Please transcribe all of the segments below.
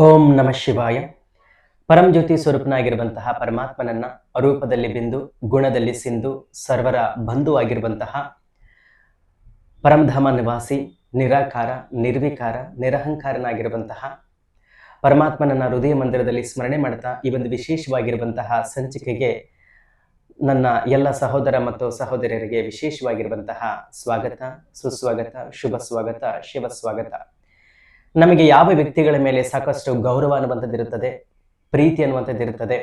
ಓಂ ನಮ ಶಿವಾಯ. ಪರಂಜ್ಯೋತಿ ಸ್ವರೂಪನಾಗಿರುವಂತಹ ಪರಮಾತ್ಮನನ್ನ ರೂಪದಲ್ಲಿ ಬಿಂದು, ಗುಣದಲ್ಲಿ ಸಿಂಧು, ಸರ್ವರ ಬಂಧುವಾಗಿರುವಂತಹ ಪರಮಧಾಮ ನಿವಾಸಿ, ನಿರಾಕಾರ, ನಿರ್ವಿಕಾರ, ನಿರಹಂಕಾರನಾಗಿರುವಂತಹ ಪರಮಾತ್ಮನನ್ನ ಹೃದಯ ಮಂದಿರದಲ್ಲಿ ಸ್ಮರಣೆ ಮಾಡ್ತಾ ಈ ಒಂದು ವಿಶೇಷವಾಗಿರುವಂತಹ ಸಂಚಿಕೆಗೆ ನನ್ನ ಎಲ್ಲ ಸಹೋದರ ಮತ್ತು ಸಹೋದರಿಯರಿಗೆ ವಿಶೇಷವಾಗಿರುವಂತಹ ಸ್ವಾಗತ, ಸುಸ್ವಾಗತ ಶುಭ ಸ್ವಾಗತ ಶಿವ ಸ್ವಾಗತ ನಮಗೆ ಯಾವ ವ್ಯಕ್ತಿಗಳ ಮೇಲೆ ಸಾಕಷ್ಟು ಗೌರವ ಅನ್ನುವಂಥದ್ದಿರುತ್ತದೆ ಪ್ರೀತಿ ಅನ್ನುವಂಥದ್ದಿರುತ್ತದೆ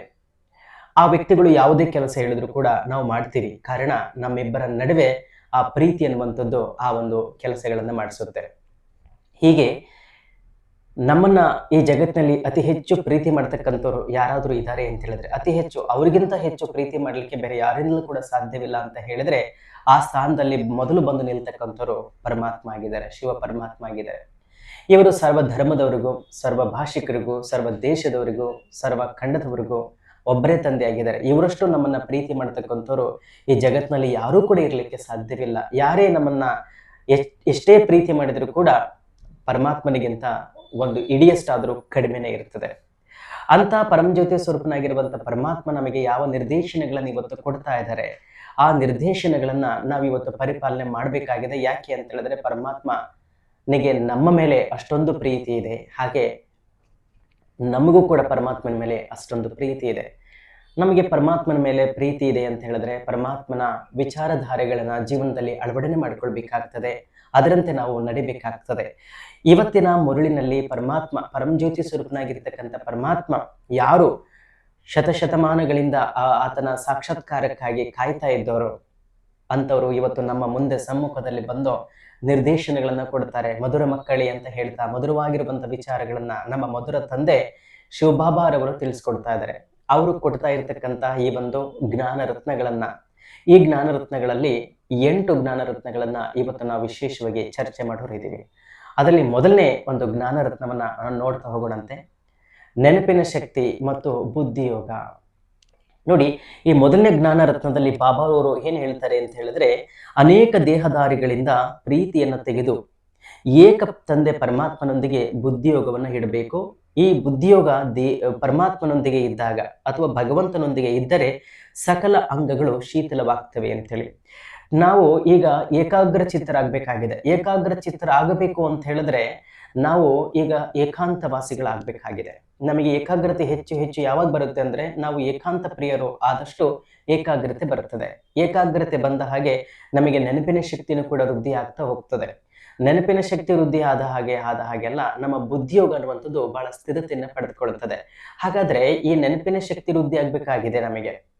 ಆ ವ್ಯಕ್ತಿಗಳು ಯಾವುದೇ ಕೆಲಸ ಹೇಳಿದ್ರು ಕೂಡ ನಾವು ಮಾಡ್ತೀವಿ ಕಾರಣ ನಮ್ಮಿಬ್ಬರ ನಡುವೆ ಆ ಪ್ರೀತಿ ಅನ್ನುವಂಥದ್ದು ಆ ಒಂದು ಕೆಲಸಗಳನ್ನು ಮಾಡಿಸುತ್ತೆ. ಹೀಗೆ ನಮ್ಮನ್ನ ಈ ಜಗತ್ತಿನಲ್ಲಿ ಅತಿ ಹೆಚ್ಚು ಪ್ರೀತಿ ಮಾಡ್ತಕ್ಕಂಥವ್ರು ಯಾರಾದರೂ ಇದ್ದಾರೆ ಅಂತ ಹೇಳಿದ್ರೆ, ಅತಿ ಹೆಚ್ಚು ಅವರಿಗಿಂತ ಹೆಚ್ಚು ಪ್ರೀತಿ ಮಾಡಲಿಕ್ಕೆ ಬೇರೆ ಯಾರಿಂದಲೂ ಕೂಡ ಸಾಧ್ಯವಿಲ್ಲ ಅಂತ ಹೇಳಿದ್ರೆ, ಆ ಸ್ಥಾನದಲ್ಲಿ ಮೊದಲು ಬಂದು ನಿಲ್ತಕ್ಕಂಥವ್ರು ಪರಮಾತ್ಮ ಆಗಿದ್ದಾರೆ, ಶಿವ ಪರಮಾತ್ಮ ಆಗಿದ್ದಾರೆ. ಇವರು ಸರ್ವ ಧರ್ಮದವರಿಗೂ ಸರ್ವ ಭಾಷಿಕರಿಗೂ ಸರ್ವ ದೇಶದವರಿಗೂ ಸರ್ವ ಖಂಡದವರಿಗೂ ಒಬ್ಬರೇ ತಂದೆ ಆಗಿದ್ದಾರೆ ಇವರಷ್ಟು ನಮ್ಮನ್ನ ಪ್ರೀತಿ ಮಾಡ್ತಕ್ಕಂಥವ್ರು ಈ ಜಗತ್ತಿನಲ್ಲಿ ಯಾರೂ ಕೂಡ ಇರಲಿಕ್ಕೆ ಸಾಧ್ಯವಿಲ್ಲ ಯಾರೇ ನಮ್ಮನ್ನ ಎಷ್ಟ್ ಪ್ರೀತಿ ಮಾಡಿದರೂ ಕೂಡ ಪರಮಾತ್ಮನಿಗಿಂತ ಒಂದು ಇಡಿಯಷ್ಟಾದರೂ ಕಡಿಮೆನೇ ಇರ್ತದೆ. ಅಂತ ಪರಮಜ್ಯೋತಿ ಸ್ವರೂಪನಾಗಿರುವಂಥ ಪರಮಾತ್ಮ ನಮಗೆ ಯಾವ ನಿರ್ದೇಶನಗಳನ್ನು ಇವತ್ತು ಕೊಡ್ತಾ ಇದ್ದಾರೆ, ಆ ನಿರ್ದೇಶನಗಳನ್ನ ನಾವು ಇವತ್ತು ಪರಿಪಾಲನೆ ಮಾಡಬೇಕಾಗಿದೆ. ಯಾಕೆ ಅಂತ ಹೇಳಿದ್ರೆ ಪರಮಾತ್ಮನಿಗೆ ನಮ್ಮ ಮೇಲೆ ಅಷ್ಟೊಂದು ಪ್ರೀತಿ ಇದೆ. ಹಾಗೆ ನಮಗೂ ಕೂಡ ಪರಮಾತ್ಮನ ಮೇಲೆ ಅಷ್ಟೊಂದು ಪ್ರೀತಿ ಇದೆ. ನಮಗೆ ಪರಮಾತ್ಮನ ಮೇಲೆ ಪ್ರೀತಿ ಇದೆ ಅಂತ ಹೇಳಿದ್ರೆ ಪರಮಾತ್ಮನ ವಿಚಾರಧಾರೆಗಳನ್ನ ಜೀವನದಲ್ಲಿ ಅಳವಡನೆ ಮಾಡಿಕೊಳ್ಬೇಕಾಗ್ತದೆ. ಅದರಂತೆ ನಾವು ನಡಿಬೇಕಾಗ್ತದೆ. ಇವತ್ತಿನ ಮುರುಳಿನಲ್ಲಿ ಪರಮಾತ್ಮ ಪರಮಜ್ಯೋತಿ ಸ್ವರೂಪನಾಗಿರ್ತಕ್ಕಂಥ ಪರಮಾತ್ಮ ಯಾರು ಶತಶತಮಾನಗಳಿಂದ ಆತನ ಸಾಕ್ಷಾತ್ಕಾರಕ್ಕಾಗಿ ಕಾಯ್ತಾ ಇದ್ದವರು, ಅಂಥವ್ರು ಇವತ್ತು ನಮ್ಮ ಮುಂದೆ ಸಮ್ಮುಖದಲ್ಲಿ ಬಂದು ನಿರ್ದೇಶನಗಳನ್ನ ಕೊಡ್ತಾರೆ. ಮಧುರ ಮಕ್ಕಳಿ ಅಂತ ಹೇಳ್ತಾ ಮಧುರವಾಗಿರುವಂಥ ವಿಚಾರಗಳನ್ನ ನಮ್ಮ ಮಧುರ ತಂದೆ ಶಿವಬಾಬಾರವರು ತಿಳಿಸ್ಕೊಡ್ತಾ ಇದ್ದಾರೆ. ಅವರು ಕೊಡ್ತಾ ಇರತಕ್ಕಂತಹ ಈ ಒಂದು ಜ್ಞಾನ ರತ್ನಗಳನ್ನ, ಈ ಜ್ಞಾನ ರತ್ನಗಳಲ್ಲಿ ಎಂಟು ಜ್ಞಾನ ರತ್ನಗಳನ್ನ ಇವತ್ತು ನಾವು ವಿಶೇಷವಾಗಿ ಚರ್ಚೆ ಮಾಡೋರಿದ್ದೀವಿ ಅದರಲ್ಲಿ ಮೊದಲನೇ ಒಂದು ಜ್ಞಾನ ರತ್ನವನ್ನ ನೋಡ್ತಾ ಹೋಗೋಣಂತೆ. ನೆನಪಿನ ಶಕ್ತಿ ಮತ್ತು ಬುದ್ಧಿಯೋಗ. ನೋಡಿ, ಈ ಮೊದಲನೇ ಜ್ಞಾನ ರತ್ನದಲ್ಲಿ ಬಾಬಾ ಅವರು ಏನ್ ಹೇಳ್ತಾರೆ ಅಂತ ಹೇಳಿದ್ರೆ, ಅನೇಕ ದೇಹದಾರಿಗಳಿಂದ ಪ್ರೀತಿಯನ್ನು ತೆಗೆದು ಏಕ ತಂದೆ ಪರಮಾತ್ಮನೊಂದಿಗೆ ಬುದ್ಧಿಯೋಗವನ್ನು ಇಡಬೇಕು. ಈ ಬುದ್ಧಿಯೋಗ ದೇ, ಪರಮಾತ್ಮನೊಂದಿಗೆ ಇದ್ದಾಗ ಅಥವಾ ಭಗವಂತನೊಂದಿಗೆ ಇದ್ದರೆ ಸಕಲ ಅಂಗಗಳು ಶೀತಲವಾಗ್ತವೆ ಅಂತೇಳಿ. ನಾವು ಈಗ ಏಕಾಗ್ರ ಚಿತ್ತರಾಗಬೇಕಾಗಿದೆ ಏಕಾಗ್ರ ಚಿತ್ತರಾಗಬೇಕು ಅಂತ ಹೇಳಿದ್ರೆ ನಾವು ಈಗ ಏಕಾಂತವಾಸಿಗಳಾಗಬೇಕಾಗಿದೆ. ನಮಗೆ ಏಕಾಗ್ರತೆ ಹೆಚ್ಚು ಹೆಚ್ಚು ಯಾವಾಗ ಬರುತ್ತೆ ಅಂದ್ರೆ ನಾವು ಏಕಾಂತ ಪ್ರಿಯರು ಆದಷ್ಟು ಏಕಾಗ್ರತೆ ಬರುತ್ತದೆ. ಏಕಾಗ್ರತೆ ಬಂದ ಹಾಗೆ ನಮಗೆ ನೆನಪಿನ ಶಕ್ತಿನೂ ಕೂಡ ವೃದ್ಧಿ ಆಗ್ತಾ ಹೋಗ್ತದೆ. ನೆನಪಿನ ಶಕ್ತಿ ವೃದ್ಧಿ ಆದ ಹಾಗೆ ಆದ ಹಾಗೆಲ್ಲ ನಮ್ಮ ಬುದ್ಧಿಯೋಗ ಅನ್ನುವಂಥದ್ದು ಬಹಳ ಸ್ಥಿರತೆಯನ್ನು ಪಡೆದುಕೊಳ್ಳುತ್ತದೆ. ಹಾಗಾದ್ರೆ ಈ ನೆನಪಿನ ಶಕ್ತಿ ವೃದ್ಧಿ ಆಗ್ಬೇಕಾಗಿದೆ ನಮಗೆ.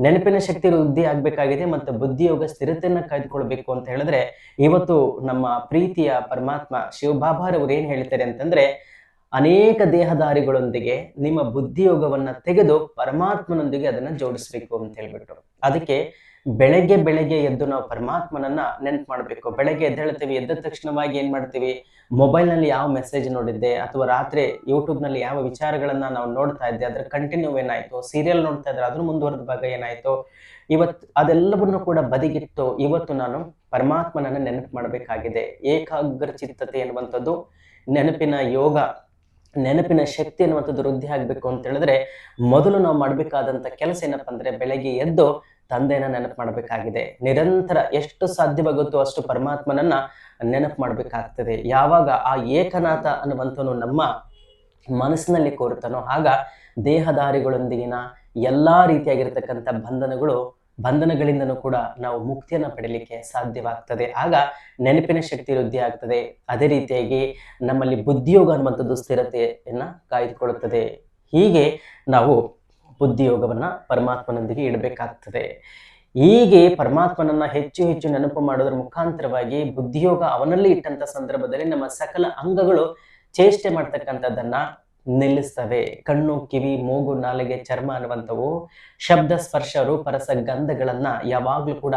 ನೆನಪಿನ ಶಕ್ತಿ ವೃದ್ಧಿ ಆಗ್ಬೇಕಾಗಿದೆ ಮತ್ತು ಬುದ್ಧಿಯೋಗ ಸ್ಥಿರತೆಯನ್ನ ಕಾಯ್ದುಕೊಳ್ಬೇಕು ಅಂತ ಹೇಳಿದ್ರೆ ಇವತ್ತು ನಮ್ಮ ಪ್ರೀತಿಯ ಪರಮಾತ್ಮ ಶಿವಬಾಬಾರವರು ಏನು ಹೇಳ್ತಾರೆ ಅಂತಂದ್ರೆ, ಅನೇಕ ದೇಹದಾರಿಗಳೊಂದಿಗೆ ನಿಮ್ಮ ಬುದ್ಧಿಯೋಗವನ್ನ ತೆಗೆದು ಪರಮಾತ್ಮನೊಂದಿಗೆ ಅದನ್ನ ಜೋಡಿಸ್ಬೇಕು ಅಂತ ಹೇಳ್ಬಿಟ್ಟು ಅದಕ್ಕೆ ಬೆಳಗ್ಗೆ ಬೆಳಗ್ಗೆ ಎದ್ದು ನಾವು ಪರಮಾತ್ಮನನ್ನ ನೆನ್ಪು ಮಾಡಬೇಕು. ಬೆಳಗ್ಗೆ ಎದ್ದೇಳ್ತೀವಿ, ಎದ್ದ ತಕ್ಷಣವಾಗಿ ಏನ್ ಮಾಡ್ತೀವಿ? ಮೊಬೈಲ್ನಲ್ಲಿ ಯಾವ ಮೆಸೇಜ್ ನೋಡಿದ್ದೆ? ಅಥವಾ ರಾತ್ರಿ ಯೂಟ್ಯೂಬ್ನಲ್ಲಿ ಯಾವ ವಿಚಾರಗಳನ್ನ ನಾವು ನೋಡ್ತಾ ಇದ್ದೆ? ಅದ್ರ ಕಂಟಿನ್ಯೂ ಏನಾಯ್ತು? ಸೀರಿಯಲ್ ನೋಡ್ತಾ ಇದ್ರೆ ಅದ್ರ ಮುಂದುವರೆದ ಭಾಗ ಏನಾಯ್ತು? ಇವತ್ತು ಅದೆಲ್ಲವನ್ನು ಕೂಡ ಬದಿಗಿಟ್ಟು ಇವತ್ತು ನಾನು ಪರಮಾತ್ಮನನ್ನ ನೆನಪು ಮಾಡಬೇಕಾಗಿದೆ. ಏಕಾಗ್ರ ಚಿತ್ತತೆ ಎನ್ನುವಂಥದ್ದು, ನೆನಪಿನ ಯೋಗ, ನೆನಪಿನ ಶಕ್ತಿ ಅನ್ನುವಂಥದ್ದು ವೃದ್ಧಿ ಆಗಬೇಕು ಅಂತ ಹೇಳಿದ್ರೆ ಮೊದಲು ನಾವು ಮಾಡಬೇಕಾದಂಥ ಕೆಲಸ ಏನಪ್ಪ ಅಂದ್ರೆ ಬೆಳಗ್ಗೆ ಎದ್ದು ತಂದೆಯನ್ನ ನೆನಪು ಮಾಡಬೇಕಾಗಿದೆ. ನಿರಂತರ ಎಷ್ಟು ಸಾಧ್ಯವಾಗುತ್ತೋ ಅಷ್ಟು ಪರಮಾತ್ಮನನ್ನ ನೆನಪು ಮಾಡಬೇಕಾಗ್ತದೆ. ಯಾವಾಗ ಆ ಏಕನಾಥ ಅನ್ನುವಂಥನು ನಮ್ಮ ಮನಸ್ಸಿನಲ್ಲಿ ಕೋರುತ್ತಾನೋ ಆಗ ದೇಹದಾರಿಗಳೊಂದಿಗಿನ ಎಲ್ಲಾ ರೀತಿಯಾಗಿರ್ತಕ್ಕಂಥ ಬಂಧನಗಳು, ಬಂಧನಗಳಿಂದನೂ ಕೂಡ ನಾವು ಮುಕ್ತಿಯನ್ನು ಪಡೀಲಿಕ್ಕೆ ಸಾಧ್ಯವಾಗ್ತದೆ. ಆಗ ನೆನಪಿನ ಶಕ್ತಿ ವೃದ್ಧಿ ಆಗ್ತದೆ. ಅದೇ ರೀತಿಯಾಗಿ ನಮ್ಮಲ್ಲಿ ಬುದ್ಧಿಯೋಗ ಅನ್ನುವಂಥದ್ದು ಸ್ಥಿರತೆಯನ್ನ ಕಾಯ್ದುಕೊಳ್ಳುತ್ತದೆ. ಹೀಗೆ ನಾವು ಬುದ್ಧಿಯೋಗವನ್ನ ಪರಮಾತ್ಮನೊಂದಿಗೆ ಇಡಬೇಕಾಗ್ತದೆ. ಹೀಗೆ ಪರಮಾತ್ಮನನ್ನ ಹೆಚ್ಚು ಹೆಚ್ಚು ನೆನಪು ಮಾಡೋದ್ರ ಮುಖಾಂತರವಾಗಿ ಬುದ್ಧಿಯೋಗ ಅವನಲ್ಲಿ ಇಟ್ಟಂಥ ಸಂದರ್ಭದಲ್ಲಿ ನಮ್ಮ ಸಕಲ ಅಂಗಗಳು ಚೇಷ್ಟೆ ಮಾಡ್ತಕ್ಕಂಥದ್ದನ್ನ ನಿಲ್ಲಿಸ್ತವೆ. ಕಣ್ಣು, ಕಿವಿ, ಮೂಗು, ನಾಲಿಗೆ, ಚರ್ಮ ಅನ್ನುವಂಥವು ಶಬ್ದ, ಸ್ಪರ್ಶ ರೂಪರಸ ಗಂಧಗಳನ್ನ ಯಾವಾಗ್ಲೂ ಕೂಡ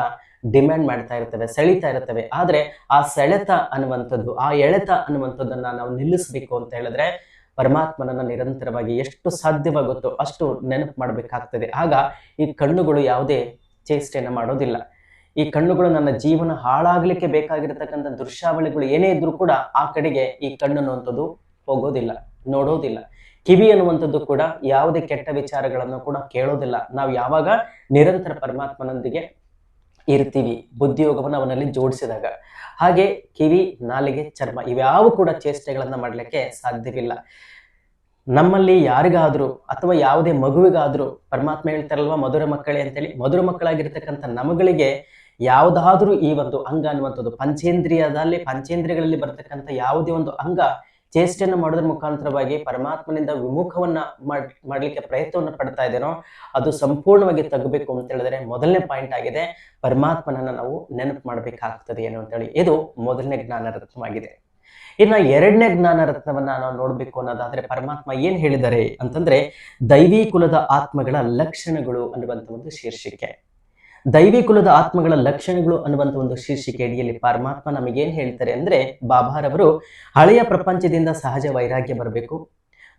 ಡಿಮ್ಯಾಂಡ್ ಮಾಡ್ತಾ ಇರ್ತವೆ, ಸೆಳಿತಾ ಇರ್ತವೆ. ಆದ್ರೆ ಆ ಸೆಳೆತ ಅನ್ನುವಂಥದ್ದು, ಆ ಎಳೆತ ಅನ್ನುವಂಥದ್ದನ್ನ ನಾವು ನಿಲ್ಲಿಸ್ಬೇಕು ಅಂತ ಹೇಳಿದ್ರೆ ಪರಮಾತ್ಮನನ್ನ ನಿರಂತರವಾಗಿ ಎಷ್ಟು ಸಾಧ್ಯವಾಗುತ್ತೋ ಅಷ್ಟು ನೆನಪು ಮಾಡಬೇಕಾಗ್ತದೆ. ಆಗ ಈ ಕಣ್ಣುಗಳು ಯಾವುದೇ ಚೇಷ್ಟೆಯನ್ನು ಮಾಡೋದಿಲ್ಲ. ಈ ಕಣ್ಣುಗಳು ನನ್ನ ಜೀವನ ಹಾಳಾಗ್ಲಿಕ್ಕೆ ಬೇಕಾಗಿರತಕ್ಕಂಥ ದೃಶ್ಯಾವಳಿಗಳು ಏನೇ ಇದ್ರೂ ಕೂಡ ಆ ಕಡೆಗೆ ಈ ಕಣ್ಣು ಅನ್ನುವಂಥದ್ದು ಹೋಗೋದಿಲ್ಲ, ನೋಡೋದಿಲ್ಲ. ಕಿವಿ ಅನ್ನುವಂಥದ್ದು ಕೂಡ ಯಾವುದೇ ಕೆಟ್ಟ ವಿಚಾರಗಳನ್ನು ಕೂಡ ಕೇಳೋದಿಲ್ಲ. ನಾವು ಯಾವಾಗ ನಿರಂತರ ಪರಮಾತ್ಮನೊಂದಿಗೆ ಇರ್ತೀವಿ. ಬುದ್ಧಿಯೋಗವನ್ನು ಅವನಲ್ಲಿ ಜೋಡಿಸಿದಾಗ. ಹಾಗೆ ಕಿವಿ, ನಾಲಿಗೆ, ಚರ್ಮ ಇವ್ಯಾವು ಕೂಡ ಚೇಷ್ಟೆಗಳನ್ನು ಮಾಡಲಿಕ್ಕೆ ಸಾಧ್ಯವಿಲ್ಲ. ನಮ್ಮಲ್ಲಿ ಯಾರಿಗಾದರೂ ಅಥವಾ ಯಾವುದೇ ಮಗುವಿಗಾದ್ರೂ ಪರಮಾತ್ಮ ಹೇಳ್ತಾರಲ್ವಾ, ಮಧುರ ಮಕ್ಕಳೇ ಅಂತೇಳಿ, ಮಧುರ ಮಕ್ಕಳಾಗಿರ್ತಕ್ಕಂಥ ನಮಗಳಿಗೆ ಯಾವುದಾದ್ರೂ ಈ ಒಂದು ಅಂಗ ಅನ್ನುವಂಥದ್ದು ಪಂಚೇಂದ್ರಿಯದಲ್ಲಿ, ಪಂಚೇಂದ್ರಿಯಗಳಲ್ಲಿ ಬರ್ತಕ್ಕಂಥ ಯಾವುದೇ ಒಂದು ಅಂಗ ಚೇಷ್ಟೆಯನ್ನು ಮಾಡೋದ್ರ ಮುಖಾಂತರವಾಗಿ ಪರಮಾತ್ಮನಿಂದ ವಿಮುಖವನ್ನ ಮಾಡಲಿಕ್ಕೆ ಪ್ರಯತ್ನವನ್ನು ಪಡ್ತಾ ಇದ್ದೇನೋ, ಅದು ಸಂಪೂರ್ಣವಾಗಿ ತಗಬೇಕು ಅಂತ ಹೇಳಿದ್ರೆ ಮೊದಲನೇ ಪಾಯಿಂಟ್ ಆಗಿದೆ ಪರಮಾತ್ಮನನ್ನ ನಾವು ನೆನಪು ಮಾಡಬೇಕಾಗ್ತದೆ ಏನು ಅಂತೇಳಿ. ಇದು ಮೊದಲನೇ ಜ್ಞಾನ ರತ್ನವಾಗಿದೆ. ಇನ್ನು ಎರಡನೇ ಜ್ಞಾನ ರತ್ನವನ್ನ ನಾವು ನೋಡ್ಬೇಕು ಅನ್ನೋದಾದ್ರೆ ಪರಮಾತ್ಮ ಏನ್ ಹೇಳಿದ್ದಾರೆ ಅಂತಂದ್ರೆ ದೈವಿ ಕುಲದ ಆತ್ಮಗಳ ಲಕ್ಷಣಗಳು ಅನ್ನುವಂಥ ಒಂದು ಶೀರ್ಷಿಕೆ. ದೈವಿ ಕುಲದ ಆತ್ಮಗಳ ಲಕ್ಷಣಗಳು ಅನ್ನುವಂಥ ಒಂದು ಶೀರ್ಷಿಕೆ ಅಡಿಯಲ್ಲಿ ಪರಮಾತ್ಮ ನಮಗೇನ್ ಹೇಳ್ತಾರೆ ಅಂದ್ರೆ ಬಾಬಾರವರು ಹಳೆಯ ಪ್ರಪಂಚದಿಂದ ಸಹಜ ವೈರಾಗ್ಯ ಬರಬೇಕು,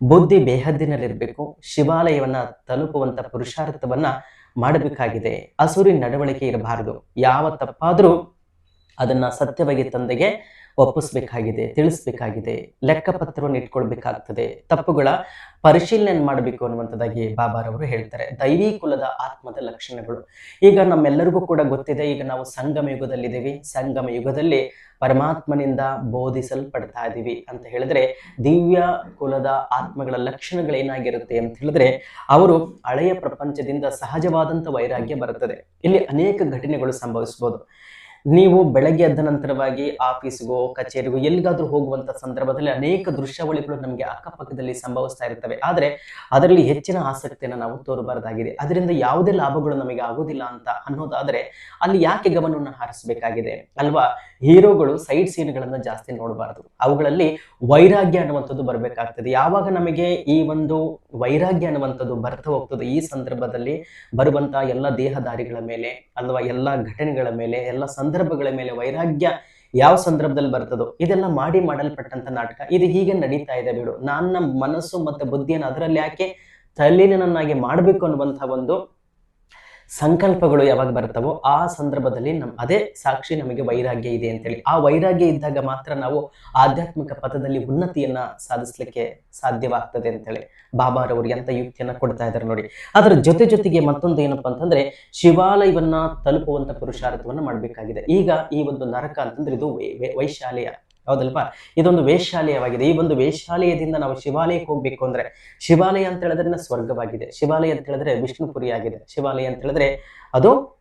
ಬುದ್ಧಿ ಬೇಹದ್ದಿನಲ್ಲಿರ್ಬೇಕು, ಶಿವಾಲಯವನ್ನ ತಲುಪುವಂತ ಪುರುಷಾರ್ಥವನ್ನ ಮಾಡಬೇಕಾಗಿದೆ ಅಸುರಿ ನಡವಳಿಕೆ ಇರಬಾರದು, ಯಾವ ತಪ್ಪಾದ್ರೂ ಅದನ್ನ ಸತ್ಯವಾಗಿ ತಂದೆಗೆ ಒಪ್ಪಿಸ್ಬೇಕಾಗಿದೆ, ತಿಳಿಸ್ಬೇಕಾಗಿದೆ, ಲೆಕ್ಕಪತ್ರವನ್ನು ಇಟ್ಕೊಳ್ಬೇಕಾಗ್ತದೆ, ತಪ್ಪುಗಳ ಪರಿಶೀಲನೆ ಮಾಡಬೇಕು ಅನ್ನುವಂಥದ್ದಾಗಿ ಬಾಬಾರವರು ಹೇಳ್ತಾರೆ. ದೈವಿ ಕುಲದ ಆತ್ಮದ ಲಕ್ಷಣಗಳು. ಈಗ ನಮ್ಮೆಲ್ಲರಿಗೂ ಕೂಡ ಗೊತ್ತಿದೆ, ಈಗ ನಾವು ಸಂಗಮ ಯುಗದಲ್ಲಿದ್ದೀವಿ. ಸಂಗಮ ಯುಗದಲ್ಲಿ ಪರಮಾತ್ಮನಿಂದ ಬೋಧಿಸಲ್ಪಡ್ತಾ ಇದ್ದೀವಿ ಅಂತ ಹೇಳಿದ್ರೆ, ದಿವ್ಯ ಕುಲದ ಆತ್ಮಗಳ ಲಕ್ಷಣಗಳೇನಾಗಿರುತ್ತೆ ಅಂತ ಹೇಳಿದ್ರೆ, ಅವರು ಹಳೆಯ ಪ್ರಪಂಚದಿಂದ ಸಹಜವಾದಂಥ ವೈರಾಗ್ಯ ಬರುತ್ತದೆ. ಇಲ್ಲಿ ಅನೇಕ ಘಟನೆಗಳು ಸಂಭವಿಸ್ಬೋದು. ನೀವು ಬೆಳಗ್ಗೆ ಎದ್ದ ನಂತರವಾಗಿ ಆಫೀಸ್ಗೋ, ಕಚೇರಿಗೋ, ಎಲ್ಲಿಗಾದ್ರೂ ಹೋಗುವಂತ ಸಂದರ್ಭದಲ್ಲಿ ಅನೇಕ ದೃಶ್ಯಾವಳಿಗಳು ನಮಗೆ ಅಕ್ಕಪಕ್ಕದಲ್ಲಿ ಸಂಭವಿಸ್ತಾ ಇರ್ತವೆ. ಆದರೆ ಅದರಲ್ಲಿ ಹೆಚ್ಚಿನ ಆಸಕ್ತಿಯನ್ನು ನಾವು ತೋರಬಾರದಾಗಿದೆ. ಅದರಿಂದ ಯಾವುದೇ ಲಾಭಗಳು ನಮಗೆ ಆಗೋದಿಲ್ಲ ಅಂತ ಅನ್ನೋದಾದ್ರೆ ಅಲ್ಲಿ ಯಾಕೆ ಗಮನವನ್ನು ಹಾರಿಸಬೇಕಾಗಿದೆ? ಅಲ್ವಾ? ಹೀರೋಗಳು ಸೈಡ್ ಸೀನ್ಗಳನ್ನು ಜಾಸ್ತಿ ನೋಡಬಾರದು. ಅವುಗಳಲ್ಲಿ ವೈರಾಗ್ಯ ಅನ್ನುವಂಥದ್ದು ಬರಬೇಕಾಗ್ತದೆ. ಯಾವಾಗ ನಮಗೆ ಈ ಒಂದು ವೈರಾಗ್ಯ ಅನ್ನುವಂಥದ್ದು ಬರ್ತಾ ಹೋಗ್ತದೆ ಈ ಸಂದರ್ಭದಲ್ಲಿ ಬರುವಂತಹ ಎಲ್ಲ ದೇಹದಾರಿಗಳ ಮೇಲೆ ಅಲ್ವಾ ಎಲ್ಲ ಘಟನೆಗಳ ಮೇಲೆ, ಎಲ್ಲ ಸಂದರ್ಭಗಳ ಮೇಲೆ, ವೈರಾಗ್ಯ ಯಾವ ಸಂದರ್ಭದಲ್ಲಿ ಬರ್ತದೋ ಇದೆಲ್ಲ ಮಾಡಿ ಮಾಡಲ್ಪಟ್ಟಂತ ನಾಟಕ. ಇದು ಹೀಗೆ ನಡೀತಾ ಇದೆ ಬಿಡು. ನನ್ನ ಮನಸ್ಸು ಮತ್ತೆ ಬುದ್ಧಿಯನ್ನು ಅದರಲ್ಲಿ ಯಾಕೆ ತಲ್ಲೀನನ್ನಾಗಿ ಮಾಡಬೇಕು ಅನ್ನುವಂಥ ಒಂದು ಸಂಕಲ್ಪಗಳು ಯಾವಾಗ ಬರ್ತವೋ ಆ ಸಂದರ್ಭದಲ್ಲಿ ನಮ್, ಅದೇ ಸಾಕ್ಷಿ ನಮಗೆ ವೈರಾಗ್ಯ ಇದೆ ಅಂತೇಳಿ. ಆ ವೈರಾಗ್ಯ ಇದ್ದಾಗ ಮಾತ್ರ ನಾವು ಆಧ್ಯಾತ್ಮಿಕ ಪಥದಲ್ಲಿ ಉನ್ನತಿಯನ್ನ ಸಾಧಿಸ್ಲಿಕ್ಕೆ ಸಾಧ್ಯವಾಗ್ತದೆ ಅಂತೇಳಿ ಬಾಬಾರವರು ಅಂತ ಯುಕ್ತಿಯನ್ನ ಕೊಡ್ತಾ ಇದ್ದಾರೆ ನೋಡಿ. ಅದರ ಜೊತೆ ಜೊತೆಗೆ ಮತ್ತೊಂದು ಏನಪ್ಪಾ ಅಂತಂದ್ರೆ ಶಿವಾಲಯವನ್ನ ತಲುಪುವಂತ ಪುರುಷಾರ್ಥವನ್ನ ಮಾಡಬೇಕಾಗಿದೆ. ಈಗ ಈ ಒಂದು ನರಕ ಅಂತಂದ್ರೆ ಇದು ವೈಶಾಲ್ಯ ಹೌದಲ್ವಾ? ಇದೊಂದು ವೇಶ್ಯಾಲಯವಾಗಿದೆ ಈ ಒಂದು ವೇಶ್ಯಾಲಯದಿಂದ ನಾವು ಶಿವಾಲಯಕ್ಕೆ ಹೋಗ್ಬೇಕು ಅಂದ್ರೆ ಶಿವಾಲಯ ಅಂತ ಹೇಳಿದ್ರೆ ಸ್ವರ್ಗವಾಗಿದೆ. ಶಿವಾಲಯ ಅಂತ ಹೇಳಿದ್ರೆ ವಿಷ್ಣುಪುರಿ ಆಗಿದೆ ಶಿವಾಲಯ ಅಂತ ಹೇಳಿದ್ರೆ ಅದು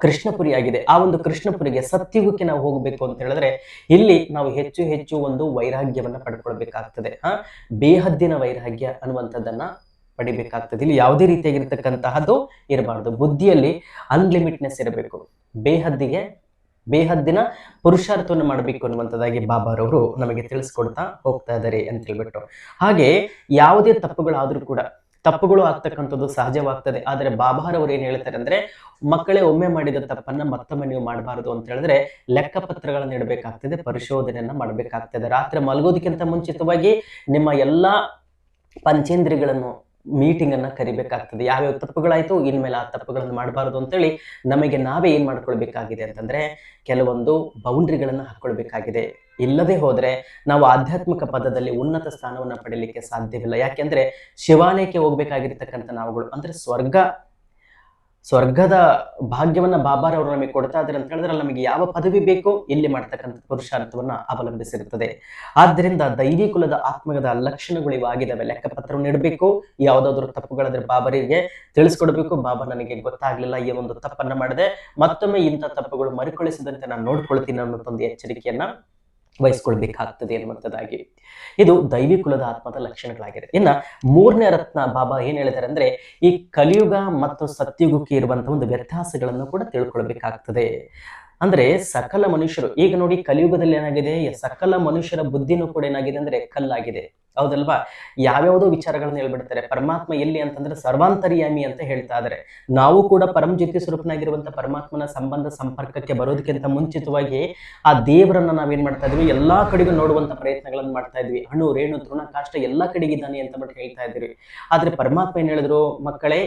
ಕೃಷ್ಣಪುರಿ ಆಗಿದೆ ಆ ಒಂದು ಕೃಷ್ಣಪುರಿಗೆ ಸತ್ಯುಗಕ್ಕೆ ನಾವು ಹೋಗಬೇಕು ಅಂತ ಹೇಳಿದ್ರೆ ಇಲ್ಲಿ ನಾವು ಹೆಚ್ಚು ಹೆಚ್ಚು ಒಂದು ವೈರಾಗ್ಯವನ್ನ ಪಡ್ಕೊಳ್ಬೇಕಾಗ್ತದೆ. ಆ, ಬೇಹದ್ದಿನ ವೈರಾಗ್ಯ ಅನ್ನುವಂಥದ್ದನ್ನ ಪಡಿಬೇಕಾಗ್ತದೆ. ಇಲ್ಲಿ ಯಾವುದೇ ರೀತಿಯಾಗಿರ್ತಕ್ಕಂತಹದ್ದು ಇರಬಾರ್ದು. ಬುದ್ಧಿಯಲ್ಲಿ ಅನ್ಲಿಮಿಟ್ನೆಸ್ ಇರಬೇಕು. ಬೇಹದ್ದಿಗೆ ಬೇಹದ್ದಿನ ಪುರುಷಾರ್ಥವನ್ನು ಮಾಡಬೇಕು ಅನ್ನುವಂಥದ್ದಾಗಿ ಬಾಬಾರವರು ನಮಗೆ ತಿಳಿಸ್ಕೊಡ್ತಾ ಹೋಗ್ತಾ ಇದ್ದಾರೆ ಅಂತ ಹೇಳ್ಬಿಟ್ಟು. ಹಾಗೆ ಯಾವುದೇ ತಪ್ಪುಗಳಾದ್ರೂ ಕೂಡ, ತಪ್ಪುಗಳು ಆಗ್ತಕ್ಕಂಥದ್ದು ಸಹಜವಾಗ್ತದೆ. ಆದರೆ ಬಾಬಾರವರು ಏನು ಹೇಳ್ತಾರೆ ಅಂದ್ರೆ, ಮಕ್ಕಳೇ ಒಮ್ಮೆ ಮಾಡಿದ ತಪ್ಪನ್ನ ಮತ್ತೊಮ್ಮೆ ನೀವು ಮಾಡಬಾರದು ಅಂತ ಹೇಳಿದ್ರೆ ಲೆಕ್ಕಪತ್ರಗಳನ್ನು ಇಡಬೇಕಾಗ್ತದೆ ಪರಿಶೋಧನೆಯನ್ನ ಮಾಡಬೇಕಾಗ್ತದೆ. ರಾತ್ರಿ ಮಲಗೋದಕ್ಕಿಂತ ಮುಂಚಿತವಾಗಿ ನಿಮ್ಮ ಎಲ್ಲಾ ಪಂಚೇಂದ್ರಿಗಳನ್ನು ಮೀಟಿಂಗ್ ಅನ್ನ ಕರಿಬೇಕಾಗ್ತದೆ. ಯಾವ್ಯಾವ ತಪ್ಪುಗಳಾಯ್ತು, ಇನ್ಮೇಲೆ ಆ ತಪ್ಪುಗಳನ್ನು ಮಾಡಬಾರದು ಅಂತೇಳಿ ನಮಗೆ ನಾವೇ ಏನ್ ಮಾಡ್ಕೊಳ್ಬೇಕಾಗಿದೆ ಅಂತಂದ್ರೆ ಕೆಲವೊಂದು ಬೌಂಡ್ರಿಗಳನ್ನ ಹಾಕೊಳ್ಬೇಕಾಗಿದೆ. ಇಲ್ಲದೆ ಹೋದ್ರೆ ನಾವು ಆಧ್ಯಾತ್ಮಿಕ ಪದದಲ್ಲಿ ಉನ್ನತ ಸ್ಥಾನವನ್ನ ಪಡೀಲಿಕ್ಕೆ ಸಾಧ್ಯವಿಲ್ಲ. ಯಾಕೆಂದ್ರೆ ಶಿವಾಲಯಕ್ಕೆ ಹೋಗ್ಬೇಕಾಗಿರ್ತಕ್ಕಂಥ ನಾವುಗಳು ಅಂದ್ರೆ ಸ್ವರ್ಗ ಸ್ವರ್ಗದ ಭಾಗ್ಯವನ್ನ ಬಾಬಾರವರು ನಮಗೆ ಕೊಡ್ತಾ ಇದ್ದಾರೆ ಅಂತ ಹೇಳಿದ್ರೆ ನಮಗೆ ಯಾವ ಪದವಿ ಬೇಕೋ ಇಲ್ಲಿ ಮಾಡ್ತಕ್ಕಂಥ ಪುರುಷಾರ್ಥವನ್ನ ಅವಲಂಬಿಸಿರುತ್ತದೆ. ಆದ್ದರಿಂದ ದೈವಿ ಕುಲದ ಆತ್ಮಗದ ಲಕ್ಷಣಗಳು ಇವಾಗಿದ್ದಾವೆ ಲೆಕ್ಕಪತ್ರವನ್ನು ನೀಡಬೇಕು, ಯಾವುದಾದ್ರೂ ತಪ್ಪುಗಳಾದ್ರೆ ಬಾಬರಿಗೆ ತಿಳಿಸ್ಕೊಡ್ಬೇಕು. ಬಾಬಾ ನನಗೆ ಗೊತ್ತಾಗ್ಲಿಲ್ಲ, ಈ ಒಂದು ತಪ್ಪನ್ನ ಮಾಡಿದೆ ಮತ್ತೊಮ್ಮೆ ಇಂಥ ತಪ್ಪುಗಳು ಮರುಕಳಿಸದಂತೆ ನಾನು ನೋಡ್ಕೊಳ್ತೀನಿ ಒಂದು ಎಚ್ಚರಿಕೆಯನ್ನ ವಹಿಸ್ಕೊಳ್ಬೇಕಾಗ್ತದೆ ಅನ್ನುವಂಥದ್ದಾಗಿ ಇದು ದೈವಿ ಕುಲದ ಆತ್ಮದ ಲಕ್ಷಣಗಳಾಗಿದೆ. ಇನ್ನ ಮೂರನೇ ರತ್ನ ಬಾಬಾ ಏನ್ ಹೇಳಿದ್ದಾರೆ ಅಂದ್ರೆ, ಈ ಕಲಿಯುಗ ಮತ್ತು ಸತ್ಯುಗಕ್ಕೆ ಇರುವಂತಹ ಒಂದು ವ್ಯತ್ಯಾಸಗಳನ್ನು ಕೂಡ ತಿಳ್ಕೊಳ್ಬೇಕಾಗ್ತದೆ. ಅಂದ್ರೆ ಸಕಲ ಮನುಷ್ಯರು. ಈಗ ನೋಡಿ ಕಲಿಯುಗದಲ್ಲಿ ಏನಾಗಿದೆ? ಸಕಲ ಮನುಷ್ಯರ ಬುದ್ಧಿನೂ ಕೂಡ ಏನಾಗಿದೆ ಅಂದ್ರೆ ಕಲ್ಲಾಗಿದೆ. ಹೌದಲ್ವಾ? ಯಾವ್ಯಾವುದೋ ವಿಚಾರಗಳನ್ನ ಹೇಳ್ಬಿಡ್ತಾರೆ. ಪರಮಾತ್ಮ ಎಲ್ಲಿ ಅಂತಂದ್ರೆ ಸರ್ವಾಂತರ್ಯಾಮಿ ಅಂತ ಹೇಳ್ತಾ ಇದ್ದಾರೆ ನಾವು ಕೂಡ ಪರಮ ಜ್ಯೋತಿ ಸ್ವರೂಪನಾಗಿರುವಂತ ಪರಮಾತ್ಮನ ಸಂಬಂಧ ಸಂಪರ್ಕಕ್ಕೆ ಬರೋದಕ್ಕಿಂತ ಮುಂಚಿತವಾಗಿ ಆ ದೇವರನ್ನ ನಾವೇನ್ ಮಾಡ್ತಾ ಇದ್ವಿ? ಎಲ್ಲಾ ಕಡೆಗೂ ನೋಡುವಂತ ಪ್ರಯತ್ನಗಳನ್ನ ಮಾಡ್ತಾ ಇದ್ವಿ. ಹಣ್ಣು ರೇಣು ತೃಣ ಕಾಷ್ಟ ಎಲ್ಲಾ ಕಡೆಗಿದ್ದಾನೆ ಅಂತ ಬಿಟ್ಟು ಹೇಳ್ತಾ ಇದ್ವಿ ಆದ್ರೆ ಪರಮಾತ್ಮ ಏನ್ ಹೇಳಿದ್ರು? ಮಕ್ಕಳೇ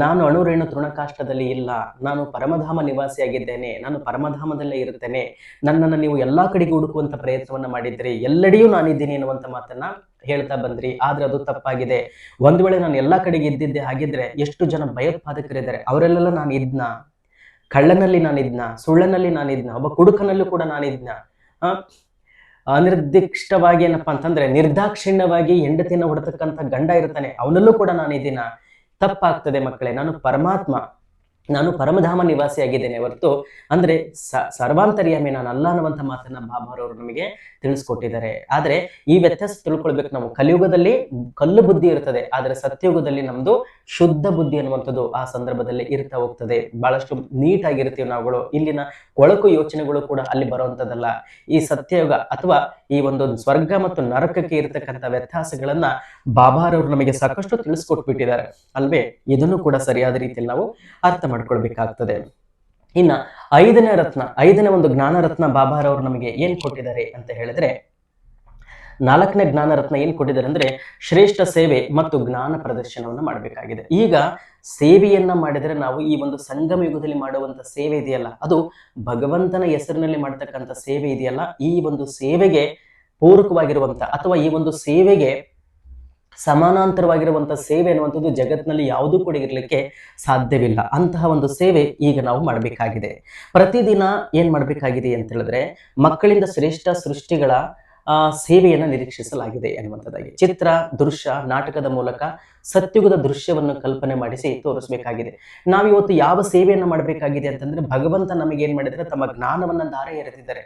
ನಾನು ಅಣುರೇಣು ತೃಣಕಾಷ್ಟದಲ್ಲಿ ಇಲ್ಲ, ನಾನು ಪರಮಧಾಮ ನಿವಾಸಿಯಾಗಿದ್ದೇನೆ, ನಾನು ಪರಮಧಾಮದಲ್ಲೇ ಇರುತ್ತೇನೆ, ನನ್ನನ್ನು ನೀವು ಎಲ್ಲಾ ಕಡೆಗೆ ಹುಡುಕುವಂತ ಪ್ರಯತ್ನವನ್ನ ಮಾಡಿದ್ರಿ, ಎಲ್ಲೆಡೆಯೂ ನಾನಿದ್ದೀನಿ ಎನ್ನುವಂತ ಮಾತನ್ನ ಹೇಳ್ತಾ ಬಂದ್ರಿ, ಆದ್ರೆ ಅದು ತಪ್ಪಾಗಿದೆ. ಒಂದ್ ವೇಳೆ ನಾನು ಎಲ್ಲಾ ಕಡೆಗೆ ಇದ್ದಿದ್ದೆ ಹಾಗಿದ್ರೆ ಎಷ್ಟು ಜನ ಭಯೋತ್ಪಾದಕರಿದ್ದಾರೆ ಅವರೆಲ್ಲ ನಾನು ಇದ್ನ ಕಳ್ಳನಲ್ಲಿ ನಾನಿದ್ನ? ಸುಳ್ಳನಲ್ಲಿ ನಾನಿದ್ನ? ಒಬ್ಬ ಕುಡುಕನಲ್ಲೂ ಕೂಡ ನಾನಿದ್ನ? ಅನಿರ್ದಿಷ್ಟವಾಗಿ ಏನಪ್ಪಾ ಅಂತಂದ್ರೆ ನಿರ್ದಾಕ್ಷಿಣ್ಯವಾಗಿ ಹೆಂಡತಿಯನ್ನು ಹೊಡ್ತಕ್ಕಂಥ ಗಂಡ ಇರ್ತಾನೆ, ಅವನಲ್ಲೂ ಕೂಡ ನಾನು ಇದೀನ ತಪ್ಪಾಗ್ತದೆ ಮಕ್ಕಳೇ. ನಾನು ಪರಮಾತ್ಮ. ನಾನು ಪರಮಧಾಮ ನಿವಾಸಿಯಾಗಿದ್ದೇನೆ ಹೊರತು, ಅಂದ್ರೆ ಸರ್ವಾಂತರ್ಯಾಮಿ ನಾನು ಅಲ್ಲ ಅನ್ನುವಂಥ ಮಾತನ್ನ ಬಾಬಾರವರು ನಮಗೆ ತಿಳಿಸ್ಕೊಟ್ಟಿದ್ದಾರೆ. ಆದ್ರೆ ಈ ವ್ಯತ್ಯಾಸ ತಿಳ್ಕೊಳ್ಬೇಕು ನಾವು. ಕಲಿಯುಗದಲ್ಲಿ ಕಲ್ಲು ಬುದ್ಧಿ ಇರ್ತದೆ, ಆದ್ರೆ ಸತ್ಯಯುಗದಲ್ಲಿ ನಮ್ದು ಶುದ್ಧ ಬುದ್ಧಿ ಅನ್ನುವಂಥದ್ದು ಆ ಸಂದರ್ಭದಲ್ಲಿ ಇರ್ತಾ ಹೋಗ್ತದೆ. ಬಹಳಷ್ಟು ನೀಟ್ ಆಗಿರ್ತೀವಿ ನಾವುಗಳು. ಇಲ್ಲಿನ ಕೊಳಕು ಯೋಚನೆಗಳು ಕೂಡ ಅಲ್ಲಿ ಬರುವಂತದ್ದಲ್ಲ ಈ ಸತ್ಯಯುಗ ಅಥವಾ ಈ ಒಂದು ಸ್ವರ್ಗ ಮತ್ತು ನರಕಕ್ಕೆ ಇರತಕ್ಕಂಥ ವ್ಯತ್ಯಾಸಗಳನ್ನ ಬಾಬಾರವರು ನಮಗೆ ಸಾಕಷ್ಟು ತಿಳಿಸ್ಕೊಟ್ಬಿಟ್ಟಿದ್ದಾರೆ. ಅಲ್ವೇ? ಇದನ್ನು ಕೂಡ ಸರಿಯಾದ ರೀತಿಯಲ್ಲಿ ನಾವು ಅರ್ಥ ಮಾಡ್ಕೊಳ್ಬೇಕಾಗ್ತದೆ. ಇನ್ನ ಐದನೇ ರತ್ನ, ಐದನೇ ಒಂದು ಜ್ಞಾನ ರತ್ನ ಬಾಬಾರವರು ನಮಗೆ ಏನ್ ಕೊಟ್ಟಿದ್ದಾರೆ ಅಂತ ಹೇಳಿದ್ರೆ, ನಾಲ್ಕನೇ ಜ್ಞಾನ ರತ್ನ ಏನ್ ಕೊಟ್ಟಿದ್ದಾರೆ ಅಂದ್ರೆ ಶ್ರೇಷ್ಠ ಸೇವೆ ಮತ್ತು ಜ್ಞಾನ ಪ್ರದರ್ಶನವನ್ನು ಮಾಡಬೇಕಾಗಿದೆ. ಈಗ ಸೇವೆಯನ್ನ ಮಾಡಿದರೆ ನಾವು ಈ ಒಂದು ಸಂಗಮ ಯುಗದಲ್ಲಿ ಮಾಡುವಂತ ಸೇವೆ ಇದೆಯಲ್ಲ, ಅದು ಭಗವಂತನ ಹೆಸರಿನಲ್ಲಿ ಮಾಡ್ತಕ್ಕಂಥ ಸೇವೆ ಇದೆಯಲ್ಲ, ಈ ಒಂದು ಸೇವೆಗೆ ಪೂರಕವಾಗಿರುವಂತ ಅಥವಾ ಈ ಒಂದು ಸೇವೆಗೆ ಸಮಾನಾಂತರವಾಗಿರುವಂತಹ ಸೇವೆ ಅನ್ನುವಂಥದ್ದು ಜಗತ್ತಿನಲ್ಲಿ ಯಾವುದೂ ಕೂಡ ಇರಲಿಕ್ಕೆ ಸಾಧ್ಯವಿಲ್ಲ. ಅಂತಹ ಒಂದು ಸೇವೆ ಈಗ ನಾವು ಮಾಡಬೇಕಾಗಿದೆ. ಪ್ರತಿದಿನ ಏನ್ ಮಾಡಬೇಕಾಗಿದೆ ಅಂತ ಹೇಳಿದ್ರೆ, ಮಕ್ಕಳಿಂದ ಶ್ರೇಷ್ಠ ಸೃಷ್ಟಿಗಳ ಸೇವೆಯನ್ನು ನಿರೀಕ್ಷಿಸಲಾಗಿದೆ ಎನ್ನುವಂಥದ್ದಾಗಿ. ಚಿತ್ರ, ದೃಶ್ಯ, ನಾಟಕದ ಮೂಲಕ ಸತ್ಯುಗದ ದೃಶ್ಯವನ್ನು ಕಲ್ಪನೆ ಮಾಡಿಸಿ ತೋರಿಸಬೇಕಾಗಿದೆ. ನಾವಿವತ್ತು ಯಾವ ಸೇವೆಯನ್ನು ಮಾಡಬೇಕಾಗಿದೆ ಅಂತಂದ್ರೆ ಭಗವಂತ ನಮಗೆ ಏನ್ ಮಾಡಿದ್ರೆ ತಮ್ಮ ಜ್ಞಾನವನ್ನು ಧಾರೆ ಎರೆದಿದ್ದಾರೆ.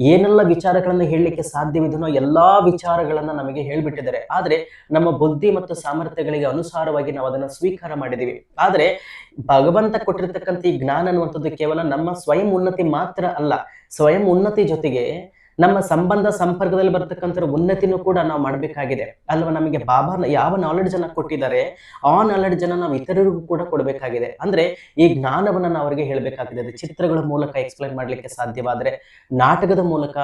ಏನೆಲ್ಲ ವಿಚಾರಗಳನ್ನು ಹೇಳಲಿಕ್ಕೆ ಸಾಧ್ಯವಿದನೋ ಎಲ್ಲಾ ವಿಚಾರಗಳನ್ನು ನಮಗೆ ಹೇಳಿಬಿಟ್ಟಿದ್ದಾರೆ. ಆದರೆ ನಮ್ಮ ಬುದ್ಧಿ ಮತ್ತು ಸಾಮರ್ಥ್ಯಗಳಿಗೆ ಅನುಸಾರವಾಗಿ ನಾವು ಅದನ್ನು ಸ್ವೀಕಾರ ಮಾಡಿದ್ದೀವಿ. ಆದರೆ ಭಗವಂತ ಕೊಟ್ಟಿರ್ತಕ್ಕಂಥ ಈ ಜ್ಞಾನ ಅನ್ನುವಂಥದ್ದು ಕೇವಲ ನಮ್ಮ ಸ್ವಯಂ ಉನ್ನತಿ ಮಾತ್ರ ಅಲ್ಲ. ಸ್ವಯಂ ಉನ್ನತಿ ಜೊತೆಗೆ ನಮ್ಮ ಸಂಬಂಧ ಸಂಪರ್ಕದಲ್ಲಿ ಬರ್ತಕ್ಕಂಥ ಉನ್ನತಿನೂ ಕೂಡ ನಾವು ಮಾಡಬೇಕಾಗಿದೆ. ಅಲ್ವಾ? ನಮಗೆ ಬಾಬಾ ಯಾವ ನಾಲೆಡ್ಜ್ ಅನ್ನ ಕೊಟ್ಟಿದ್ದಾರೆ, ಆ ನಾಲೆಡ್ಜ್ ಅನ್ನ ನಾವು ಇತರರಿಗೂ ಕೂಡ ಕೊಡಬೇಕಾಗಿದೆ. ಅಂದ್ರೆ ಈ ಜ್ಞಾನವನ್ನ ನಾವು ಅವರಿಗೆ ಹೇಳಬೇಕಾಗಿದೆ ಅದು ಚಿತ್ರಗಳ ಮೂಲಕ ಎಕ್ಸ್ಪ್ಲೈನ್ ಮಾಡ್ಲಿಕ್ಕೆ ಸಾಧ್ಯವಾದ್ರೆ, ನಾಟಕದ ಮೂಲಕ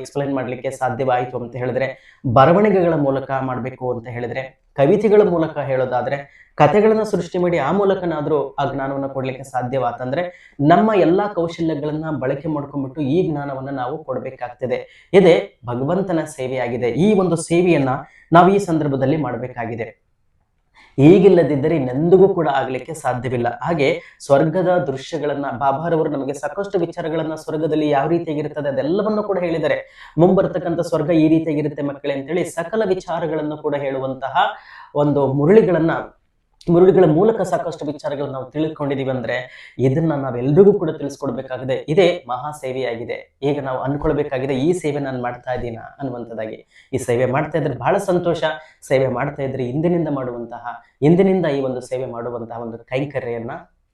ಎಕ್ಸ್ಪ್ಲೈನ್ ಮಾಡ್ಲಿಕ್ಕೆ ಸಾಧ್ಯವಾಯಿತು ಅಂತ ಹೇಳಿದ್ರೆ, ಬರವಣಿಗೆಗಳ ಮೂಲಕ ಮಾಡಬೇಕು ಅಂತ ಹೇಳಿದ್ರೆ ಕವಿತೆಗಳ ಮೂಲಕ ಹೇಳೋದಾದ್ರೆ, ಕಥೆಗಳನ್ನ ಸೃಷ್ಟಿ ಮಾಡಿ ಆ ಮೂಲಕನಾದ್ರೂ ಆ ಜ್ಞಾನವನ್ನ ಕೊಡ್ಲಿಕ್ಕೆ ಸಾಧ್ಯವಾತಂದ್ರೆ, ನಮ್ಮ ಎಲ್ಲಾ ಕೌಶಲ್ಯಗಳನ್ನ ಬಳಕೆ ಮಾಡ್ಕೊಂಡ್ಬಿಟ್ಟು ಈ ಜ್ಞಾನವನ್ನ ನಾವು ಕೊಡ್ಬೇಕಾಗ್ತದೆ. ಇದೇ ಭಗವಂತನ ಸೇವೆಯಾಗಿದೆ. ಈ ಒಂದು ಸೇವೆಯನ್ನ ನಾವು ಈ ಸಂದರ್ಭದಲ್ಲಿ ಮಾಡಬೇಕಾಗಿದೆ. ಈಗಿಲ್ಲದಿದ್ದರೆ ಇನ್ನೆಂದಿಗೂ ಕೂಡ ಆಗ್ಲಿಕ್ಕೆ ಸಾಧ್ಯವಿಲ್ಲ. ಹಾಗೆ ಸ್ವರ್ಗದ ದೃಶ್ಯಗಳನ್ನ, ಬಾಬಾರವರು ನಮಗೆ ಸಾಕಷ್ಟು ವಿಚಾರಗಳನ್ನ ಸ್ವರ್ಗದಲ್ಲಿ ಯಾವ ರೀತಿಯಾಗಿರುತ್ತದೆ ಅದೆಲ್ಲವನ್ನು ಕೂಡ ಹೇಳಿದರೆ, ಮುಂಬರ್ತಕ್ಕಂಥ ಸ್ವರ್ಗ ಈ ರೀತಿಯಾಗಿರುತ್ತೆ ಮಕ್ಕಳೇ ಅಂತೇಳಿ ಸಕಲ ವಿಚಾರಗಳನ್ನು ಕೂಡ ಹೇಳುವಂತಹ ಒಂದು ಮುರಳಿಗಳನ್ನ ಮುರುಳಿಗಳ ಮೂಲಕ ಸಾಕಷ್ಟು ವಿಚಾರಗಳನ್ನು ನಾವು ತಿಳ್ಕೊಂಡಿದೀವಿ ಅಂದ್ರೆ ಇದನ್ನ ನಾವೆಲ್ಲರಿಗೂ ಕೂಡ ತಿಳಿಸ್ಕೊಡ್ಬೇಕಾಗಿದೆ. ಇದೇ ಮಹಾ ಸೇವೆಯಾಗಿದೆ. ಈಗ ನಾವು ಅನ್ಕೊಳ್ಬೇಕಾಗಿದೆ, ಈ ಸೇವೆ ನಾನು ಮಾಡ್ತಾ ಇದ್ದೀನ ಅನ್ನುವಂಥದ್ದಾಗಿ. ಈ ಸೇವೆ ಮಾಡ್ತಾ ಇದ್ರೆ ಬಹಳ ಸಂತೋಷ. ಸೇವೆ ಮಾಡ್ತಾ ಇದ್ರೆ ಇಂದಿನಿಂದ ಮಾಡುವಂತಹ, ಇಂದಿನಿಂದ ಈ ಒಂದು ಸೇವೆ ಮಾಡುವಂತಹ ಒಂದು ಕೈಂಕರ್ಯನ್ನ,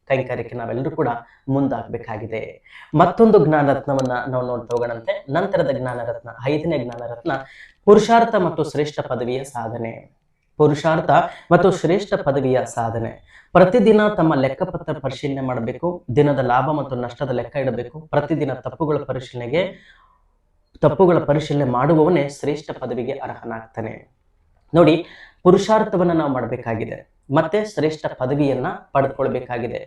ಕೈಂಕರ್ಯಕ್ಕೆ ನಾವೆಲ್ಲರೂ ಕೂಡ ಮುಂದಾಗಬೇಕಾಗಿದೆ. ಮತ್ತೊಂದು ಜ್ಞಾನರತ್ನವನ್ನ ನಾವು ನೋಡ್ತಾ ಹೋಗೋಣಂತೆ. ನಂತರದ ಜ್ಞಾನರತ್ನ, ಐದನೇ ಜ್ಞಾನರತ್ನ, ಪುರುಷಾರ್ಥ ಮತ್ತು ಶ್ರೇಷ್ಠ ಪದವಿಯ ಸಾಧನೆ. ಪುರುಷಾರ್ಥ ಮತ್ತು ಶ್ರೇಷ್ಠ ಪದವಿಯ ಸಾಧನೆ. ಪ್ರತಿದಿನ ತಮ್ಮ ಲೆಕ್ಕಪತ್ರ ಪರಿಶೀಲನೆ ಮಾಡಬೇಕು, ದಿನದ ಲಾಭ ಮತ್ತು ನಷ್ಟದ ಲೆಕ್ಕ ಇಡಬೇಕು. ಪ್ರತಿದಿನ ತಪ್ಪುಗಳ ಪರಿಶೀಲನೆಗೆ, ತಪ್ಪುಗಳ ಪರಿಶೀಲನೆ ಮಾಡುವವನೇ ಶ್ರೇಷ್ಠ ಪದವಿಗೆ ಅರ್ಹನಾಗ್ತಾನೆ. ನೋಡಿ, ಪುರುಷಾರ್ಥವನ್ನ ನಾವು ಮಾಡಬೇಕಾಗಿದೆ. ಮತ್ತೆ ಶ್ರೇಷ್ಠ ಪದವಿಯನ್ನ ಪಡೆದುಕೊಳ್ಬೇಕಾಗಿದೆ.